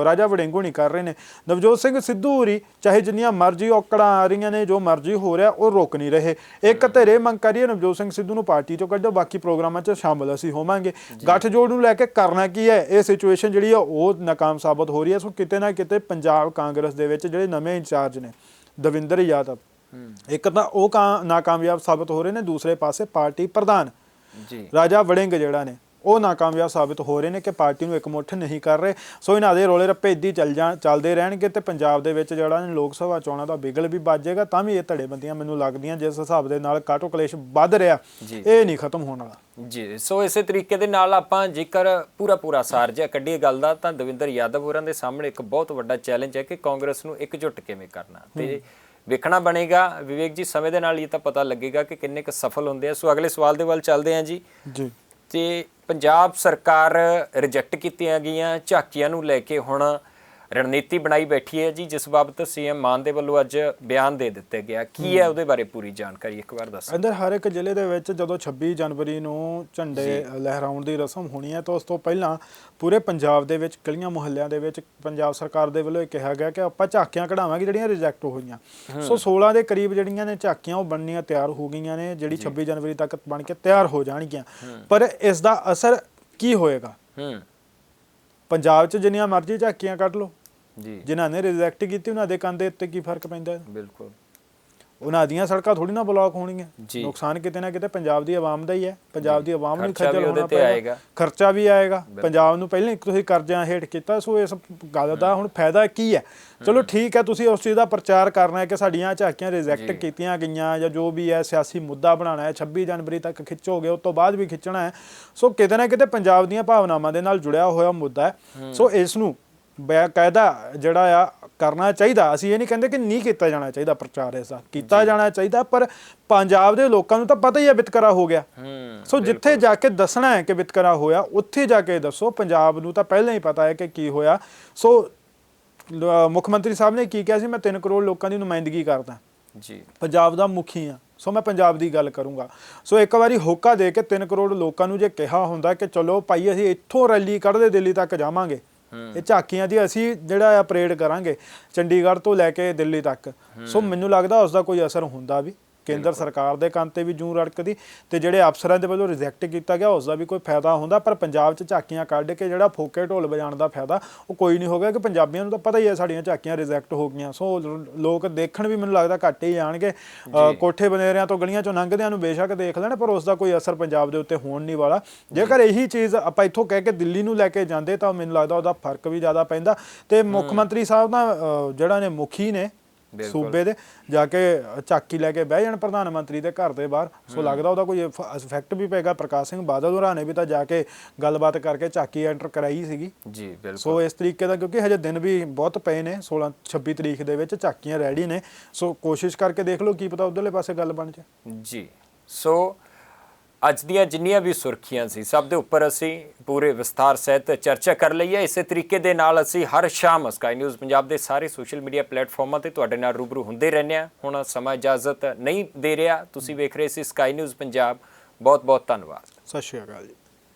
ਰਾਜਾ ਵੜਿੰਗੂ ਨਹੀਂ ਕਰ ਰਹੇ ਨੇ। ਨਵਜੋਤ ਸਿੰਘ ਸਿੱਧੂ ਹੋਰੀ ਚਾਹੇ ਜਿੰਨੀਆਂ ਮਰਜ਼ੀ ਔਕੜਾਂ ਆ ਰਹੀਆਂ ਨੇ ਜੋ ਮਰਜ਼ੀ ਹੋ ਰਿਹਾ ਉਹ ਰੁਕ ਨਹੀਂ ਰਹੇ। ਇੱਕ ਧਿਰੇ ਮੰਗ ਕਰੀਏ ਨਵਜੋਤ ਸਿੰਘ ਸਿੱਧੂ ਨੂੰ ਪਾਰਟੀ ਚੋਂ ਕੱਢੋ ਬਾਕੀ ਪ੍ਰੋਗਰਾਮਾਂ 'ਚ ਸ਼ਾਮਲ ਅਸੀਂ ਹੋਵਾਂਗੇ। ਗੱਠਜੋੜ ਨੂੰ ਲੈ ਕੇ ਕਰਨਾ ਕੀ ਹੈ? ਇਹ ਸਿਚੁਏਸ਼ਨ ਜਿਹੜੀ ਆ ਉਹ ਨਾਕਾਮ ਸਾਬਤ ਹੋ ਰਹੀ ਹੈ। ਸੋ ਕਿਤੇ ਨਾ ਕਿਤੇ ਪੰਜਾਬ ਕਾਂਗਰਸ ਦੇ ਵਿੱਚ ਜਿਹੜੇ ਨਵੇਂ ਇੰਚਾਰਜ ਨੇ ਦਵਿੰਦਰ ਯਾਦਵ ਇੱਕ ਤਾਂ ਉਹ ਕਾਂ ਨਾਕਾਮਯਾਬ ਸਾਬਤ ਹੋ ਰਹੇ ਨੇ ਦੂਸਰੇ ਪਾਸੇ ਪਾਰਟੀ ਪ੍ਰਧਾਨ। ਜੀ। ਰਾਜਾ ਵੜਿੰਗ ਜਿਹੜਾ ਨੇ ਉਹ ਨਾਕਾਮਯਾਬ ਸਾਬਿਤ ਹੋ ਰਹੇ ਨੇ ਕਿ ਪਾਰਟੀ ਨੂੰ ਇਕਮੁੱਠ ਨਹੀਂ ਕਰ ਰਹੇ। ਸੋ ਇਹਨਾਂ ਦੇ ਰੋਲੇ ਰੱਪੇ ਇੱਦੀ ਚੱਲ ਜਾਣ ਚੱਲਦੇ ਰਹਿਣਗੇ ਤੇ ਪੰਜਾਬ ਦੇ ਵਿੱਚ ਜਿਹੜਾ ਲੋਕ ਸਭਾ ਚੋਣਾਂ ਦਾ ਬਿਗਲ ਵੀ ਵੱਜ ਜਾਏਗਾ ਤਾਂ ਵੀ ਇਹ ਧੜੇਬੰਦੀਆਂ ਮੈਨੂੰ ਲੱਗਦੀਆਂ ਜਿਸ ਹਿਸਾਬ ਦੇ ਨਾਲ ਕਾਟੋ ਕਲੇਸ਼ ਵੱਧ ਰਿਹਾ। ਜੀ। ਇਹ ਨਹੀਂ ਖਤਮ ਹੋਣ ਵਾਲਾ। ਜੀ ਸੋ ਇਸੇ ਤਰੀਕੇ ਦੇ ਨਾਲ ਆਪਾਂ ਜੇਕਰ ਪੂਰਾ ਪੂਰਾ ਸਾਰ ਜਿਹਾ ਕੱਢੀਏ ਗੱਲ ਦਾ ਤਾਂ ਦਵਿੰਦਰ ਯਾਦਵ ਹੋਰਾਂ ਦੇ ਸਾਹਮਣੇ ਇੱਕ ਬਹੁਤ ਵੱਡਾ ਚੈਲੰਜ ਹੈ ਕਿ ਕਾਂਗਰਸ ਨੂੰ ਇਕਜੁੱਟ ਕਿਵੇਂ ਕਰਨਾ। ਤੇ ਵੇਖਣਾ ਬਣੇਗਾ। ਵਿਵੇਕ ਜੀ ਸਮੇਂ ਦੇ ਨਾਲ ਇਹ ਤਾਂ ਪਤਾ ਲੱਗੇਗਾ ਕਿ ਕਿੰਨੇ ਕੁ ਸਫਲ ਹੁੰਦੇ ਆ। ਸੋ ਅਗਲੇ ਸਵਾਲ ਦੇ ਵੱਲ ਚੱਲਦੇ ਹਾਂ ਜੀ। ਜੀ। ਤੇ ਪੰਜਾਬ ਸਰਕਾਰ ਰਿਜੈਕਟ ਕੀਤੀਆਂ ਗਈਆਂ ਝਾਕੀਆਂ ਨੂੰ ਲੈ ਕੇ ਹੁਣ ਰਣਨੀਤੀ ਬਣਾਈ ਬੈਠੀ ਹੈ ਜੀ ਜਿਸ ਬਾਬਤ ਸੀਐਮ ਮਾਨ ਦੇ ਵੱਲੋਂ ਅੱਜ ਬਿਆਨ ਦੇ ਦਿੱਤੇ ਗਿਆ ਕੀ ਹੈ ਉਹਦੇ ਬਾਰੇ ਪੂਰੀ ਜਾਣਕਾਰੀ ਇੱਕ ਵਾਰ ਦੱਸੋ। ਅੰਦਰ ਹਰ ਇੱਕ ਜ਼ਿਲ੍ਹੇ ਦੇ ਵਿੱਚ ਜਦੋਂ 26 ਜਨਵਰੀ ਨੂੰ ਝੰਡੇ ਲਹਿਰਾਉਣ ਦੀ ਰਸਮ ਹੋਣੀ ਹੈ ਤਾਂ ਉਸ ਤੋਂ ਪਹਿਲਾਂ ਪੂਰੇ ਪੰਜਾਬ ਦੇ ਵਿੱਚ ਗਲੀਆਂ ਮੁਹੱਲਿਆਂ ਦੇ ਵਿੱਚ ਪੰਜਾਬ ਸਰਕਾਰ ਦੇ ਵੱਲੋਂ ਇਹ ਕਿਹਾ ਗਿਆ ਕਿ ਆਪਾਂ ਝਾਕੀਆਂ ਕਢਾਵਾਂਗੇ ਜਿਹੜੀਆਂ ਰਿਜੈਕਟ ਹੋਈਆਂ। ਸੋ 16 ਦੇ ਕਰੀਬ ਜਿਹੜੀਆਂ ਨੇ ਝਾਕੀਆਂ ਉਹ ਬਣਨੀਆਂ ਤਿਆਰ ਹੋ ਗਈਆਂ ਨੇ ਜਿਹੜੀ 26 ਜਨਵਰੀ ਤੱਕ ਬਣ ਕੇ ਤਿਆਰ ਹੋ ਜਾਣਗੀਆਂ। ਪਰ ਇਸ ਦਾ ਅਸਰ ਕੀ ਹੋਏਗਾ? ਹੂੰ। ਪੰਜਾਬ 'ਚ ਜਿੰਨੀਆਂ ਮਰਜ਼ੀ ਝਾਕੀਆਂ ਕੱਢ ਲਓ। ਜੀ। ਜਿਨ੍ਹਾਂ ਨੇ ਰਿਜੈਕਟ ਕੀਤੀ ਉਹਨਾਂ ਦੇ ਕੰਨ ਦੇ ਉੱਤੇ ਕੀ ਫ਼ਰਕ ਪੈਂਦਾ ਹੈ ਬਿਲਕੁਲ। ਉਹਨਾਂ ਦੀਆਂ ਸੜਕਾਂ ਥੋੜੀ ਨਾ ਬਲੌਕ ਹੋਣਗੀਆਂ। ਜੀ। ਨੁਕਸਾਨ ਕਿਤੇ ਨਾ ਕਿਤੇ ਪੰਜਾਬ ਦੀ ਆਵਾਮ ਦਾ ਹੀ ਹੈ। ਪੰਜਾਬ ਦੀ ਆਵਾਮ ਨੂੰ ਖਰਚਾ ਵੀ ਖੱਜਲ ਉਹਦੇ ਹੋਣਾ ਤੇ ਪਏਗਾ। ਆਏਗਾ। ਖਰਚਾ ਵੀ ਆਏਗਾ। ਪੰਜਾਬ ਨੂੰ ਪਹਿਲਾਂ ਹੀ ਤੁਸੀਂ ਕਰਜ਼ਿਆਂ ਹੇਠ ਕੀਤਾ ਸੋ ਇਸ ਗੱਲ ਦਾ ਹੁਣ ਫਾਇਦਾ ਕੀ ਹੈ? ਚਲੋ ਠੀਕ ਹੈ ਤੁਸੀਂ ਉਸ ਚੀਜ਼ ਦਾ ਪ੍ਰਚਾਰ ਕਰਨਾ ਹੈ ਕਿ ਸਾਡੀਆਂ ਝਾਕੀਆਂ ਰਿਜੈਕਟ ਕੀਤੀਆਂ ਗਈਆਂ ਜਾਂ ਜੋ ਵੀ ਹੈ ਸਿਆਸੀ ਮੁੱਦਾ ਬਣਾਉਣਾ ਹੈ 26 ਜਨਵਰੀ ਤੱਕ ਖਿੱਚੋਗੇ ਉਸ ਤੋਂ ਬਾਅਦ ਵੀ ਖਿੱਚਣਾ ਹੈ। ਸੋ ਕਿਤੇ ਨਾ ਕਿਤੇ ਪੰਜਾਬ ਦੀਆਂ ਭਾਵਨਾਵਾਂ ਦੇ ਨਾਲ ਜੁੜਿਆ ਹੋਇਆ ਮੁੱਦਾ ਹੈ। ਸੋ ਇਸ ਨੂੰ ਬਕਾਇਦਾ ਜਿਹੜਾ ਆ ਕਰਨਾ ਚਾਹੀਦਾ। ਅਸੀਂ ਇਹ ਨਹੀਂ ਕਹਿੰਦੇ ਕਿ ਨਹੀਂ ਕੀਤਾ ਜਾਣਾ ਚਾਹੀਦਾ ਪ੍ਰਚਾਰ ਇਸ ਦਾ। ਕੀਤਾ ਜਾਣਾ ਚਾਹੀਦਾ ਪਰ ਪੰਜਾਬ ਦੇ ਲੋਕਾਂ ਨੂੰ ਤਾਂ ਪਤਾ ਹੀ ਹੈ ਵਿਤਕਰਾ ਹੋ ਗਿਆ। ਸੋ ਜਿੱਥੇ ਜਾ ਕੇ ਦੱਸਣਾ ਹੈ ਕਿ ਵਿਤਕਰਾ ਹੋਇਆ ਉੱਥੇ ਜਾ ਕੇ ਦੱਸੋ। ਪੰਜਾਬ ਨੂੰ ਤਾਂ ਪਹਿਲਾਂ ਹੀ ਪਤਾ ਹੈ ਕਿ ਕੀ ਹੋਇਆ। ਸੋ ਮੁੱਖ ਮੰਤਰੀ ਸਾਹਿਬ ਨੇ ਕੀ ਕਿਹਾ ਸੀ? ਮੈਂ 3 ਕਰੋੜ ਲੋਕਾਂ ਦੀ ਨੁਮਾਇੰਦਗੀ ਕਰਦਾ। ਜੀ। ਪੰਜਾਬ ਦਾ ਮੁਖੀ ਆ। ਸੋ ਮੈਂ ਪੰਜਾਬ ਦੀ ਗੱਲ ਕਰੂੰਗਾ। ਸੋ ਇੱਕ ਵਾਰੀ ਹੋਕਾ ਦੇ ਕੇ 3 ਕਰੋੜ ਲੋਕਾਂ ਨੂੰ ਜੇ ਕਿਹਾ ਹੁੰਦਾ ਕਿ ਚਲੋ ਭਾਈ ਅਸੀਂ ਇੱਥੋਂ ਰੈਲੀ ਕੱਢਦੇ ਦਿੱਲੀ ਤੱਕ ਜਾਵਾਂਗੇ। ਇਹ ਝਾਕੀਆਂ ਦੀ ਅਸੀਂ ਜਿਹੜਾ ਆ ਪਰੇਡ ਕਰਾਂਗੇ ਚੰਡੀਗੜ੍ਹ ਤੋਂ ਲੈ ਕੇ ਦਿੱਲੀ ਤੱਕ। ਸੋ ਮੈਨੂੰ ਲੱਗਦਾ ਉਸ ਦਾ ਕੋਈ ਅਸਰ ਹੁੰਦਾ ਵੀ। ਕੇਂਦਰ ਸਰਕਾਰ ਦੇ ਕੰਨ ਤੇ ਵੀ ਜੂੰ ਰੜਕਦੀ ਤੇ ਜਿਹੜੇ ਅਫਸਰਾਂ ਦੇ ਵੱਲੋਂ ਰਿਜੈਕਟ ਕੀਤਾ ਗਿਆ ਉਸ ਦਾ ਵੀ ਕੋਈ ਫਾਇਦਾ ਹੁੰਦਾ ਪਰ ਪੰਜਾਬ 'ਚ ਝਾਕੀਆਂ ਕੱਢ ਕੇ ਜਿਹੜਾ ਫੋਕੇ ਢੋਲ ਵਜਾਉਣ ਦਾ ਫਾਇਦਾ ਉਹ ਕੋਈ ਨਹੀਂ ਹੋਗਾ ਕਿ ਪੰਜਾਬੀਆਂ ਨੂੰ ਤਾਂ ਪਤਾ ਹੀ ਹੈ ਸਾਡੀਆਂ ਝਾਕੀਆਂ ਰਿਜੈਕਟ ਹੋ ਗਈਆਂ। ਸੋ ਲੋਕ ਦੇਖਣ ਵੀ ਮੈਨੂੰ ਲੱਗਦਾ ਘੱਟ ਹੀ ਜਾਣਗੇ। ਕੋਠੇ ਬਨੇਰਿਆਂ ਤੋਂ ਗਲੀਆਂ ਚੋਂ ਲੰਘਦਿਆਂ ਨੂੰ ਬੇਸ਼ੱਕ ਦੇਖ ਲੈਣ ਪਰ ਉਸ ਦਾ ਕੋਈ ਅਸਰ ਪੰਜਾਬ ਦੇ ਉੱਤੇ ਹੋਣ ਨਹੀਂ ਵਾਲਾ। ਜੇਕਰ ਇਹੀ ਚੀਜ਼ ਆਪਾਂ ਇੱਥੋਂ ਕਹਿ ਕੇ ਦਿੱਲੀ ਨੂੰ ਲੈ ਕੇ ਜਾਂਦੇ ਤਾਂ ਮੈਨੂੰ ਲੱਗਦਾ ਉਹਦਾ ਫ਼ਰਕ ਵੀ ਜ਼ਿਆਦਾ ਪੈਂਦਾ। ਤੇ ਮੁੱਖ ਮੰਤਰੀ ਸਾਹਿਬ ਦਾ ਜਿਹੜਾ ਨੇ ਮੁਖੀ ਨੇ। ਸੂਬੇ ਦੇ ਜਾ ਕੇ ਚਾਕੀ ਲੈ ਕੇ ਬਹਿ ਜਾਣ ਪ੍ਰਧਾਨ ਮੰਤਰੀ ਦੇ ਘਰ ਦੇ ਬਾਹਰ। ਸੋ ਲੱਗਦਾ ਉਹਦਾ ਕੋਈ ਇਫੈਕਟ ਵੀ ਪਏਗਾ। ਪ੍ਰਕਾਸ਼ ਸਿੰਘ ਬਾਦਲ ਹੋਰਾਂ ਨੇ ਵੀ ਤਾਂ ਜਾ ਕੇ ਗੱਲਬਾਤ ਕਰਕੇ ਚਾਕੀ ਐਂਟਰ ਕਰਾਈ ਸੀਗੀ। ਜੀ ਬਿਲਕੁਲ। ਸੋ ਇਸ ਤਰੀਕੇ ਦਾ ਕਿਉਂਕਿ ਹਜੇ ਦਿਨ ਵੀ ਬਹੁਤ ਪਏ ਨੇ 16 26 ਤਰੀਕ ਦੇ ਵਿੱਚ ਚਾਕੀਆਂ ਰੈਡੀ ਨੇ। ਸੋ ਕੋਸ਼ਿਸ਼ ਕਰਕੇ ਦੇਖ ਲਓ ਕੀ ਪਤਾ ਉਧਰਲੇ ਪਾਸੇ ਗੱਲ ਬਣ ਜਾਏ। ਜੀ। ਸੋ ਅੱਜ ਦੀਆਂ ਜਿੰਨੀਆਂ ਵੀ ਸੁਰਖੀਆਂ ਸੀ, ਸਭ ਦੇ ਉੱਪਰ ਅਸੀਂ ਪੂਰੇ ਵਿਸਥਾਰ ਸਹਿਤ ਚਰਚਾ ਕਰ ਲਈ ਹੈ। ਇਸੇ ਤਰੀਕੇ ਦੇ ਨਾਲ ਅਸੀਂ ਹਰ ਸ਼ਾਮ ਸਕਾਈ ਨਿਊਜ਼ ਪੰਜਾਬ ਦੇ ਸਾਰੇ ਸੋਸ਼ਲ ਮੀਡੀਆ ਪਲੇਟਫਾਰਮਾਂ ਤੇ ਤੁਹਾਡੇ ਨਾਲ ਰੂਬਰੂ ਹੁੰਦੇ ਰਹਿੰਦੇ ਹਾਂ। ਹੁਣ ਸਮਾਂ ਇਜਾਜ਼ਤ ਨਹੀਂ ਦੇ ਰਿਹਾ। ਤੁਸੀਂ ਵੇਖ ਰਹੇ ਸੀ ਸਕਾਈ ਨਿਊਜ਼ ਪੰਜਾਬ। ਬਹੁਤ ਬਹੁਤ ਧੰਨਵਾਦ। ਸਤਿ ਸ਼੍ਰੀ ਅਕਾਲ ਜੀ।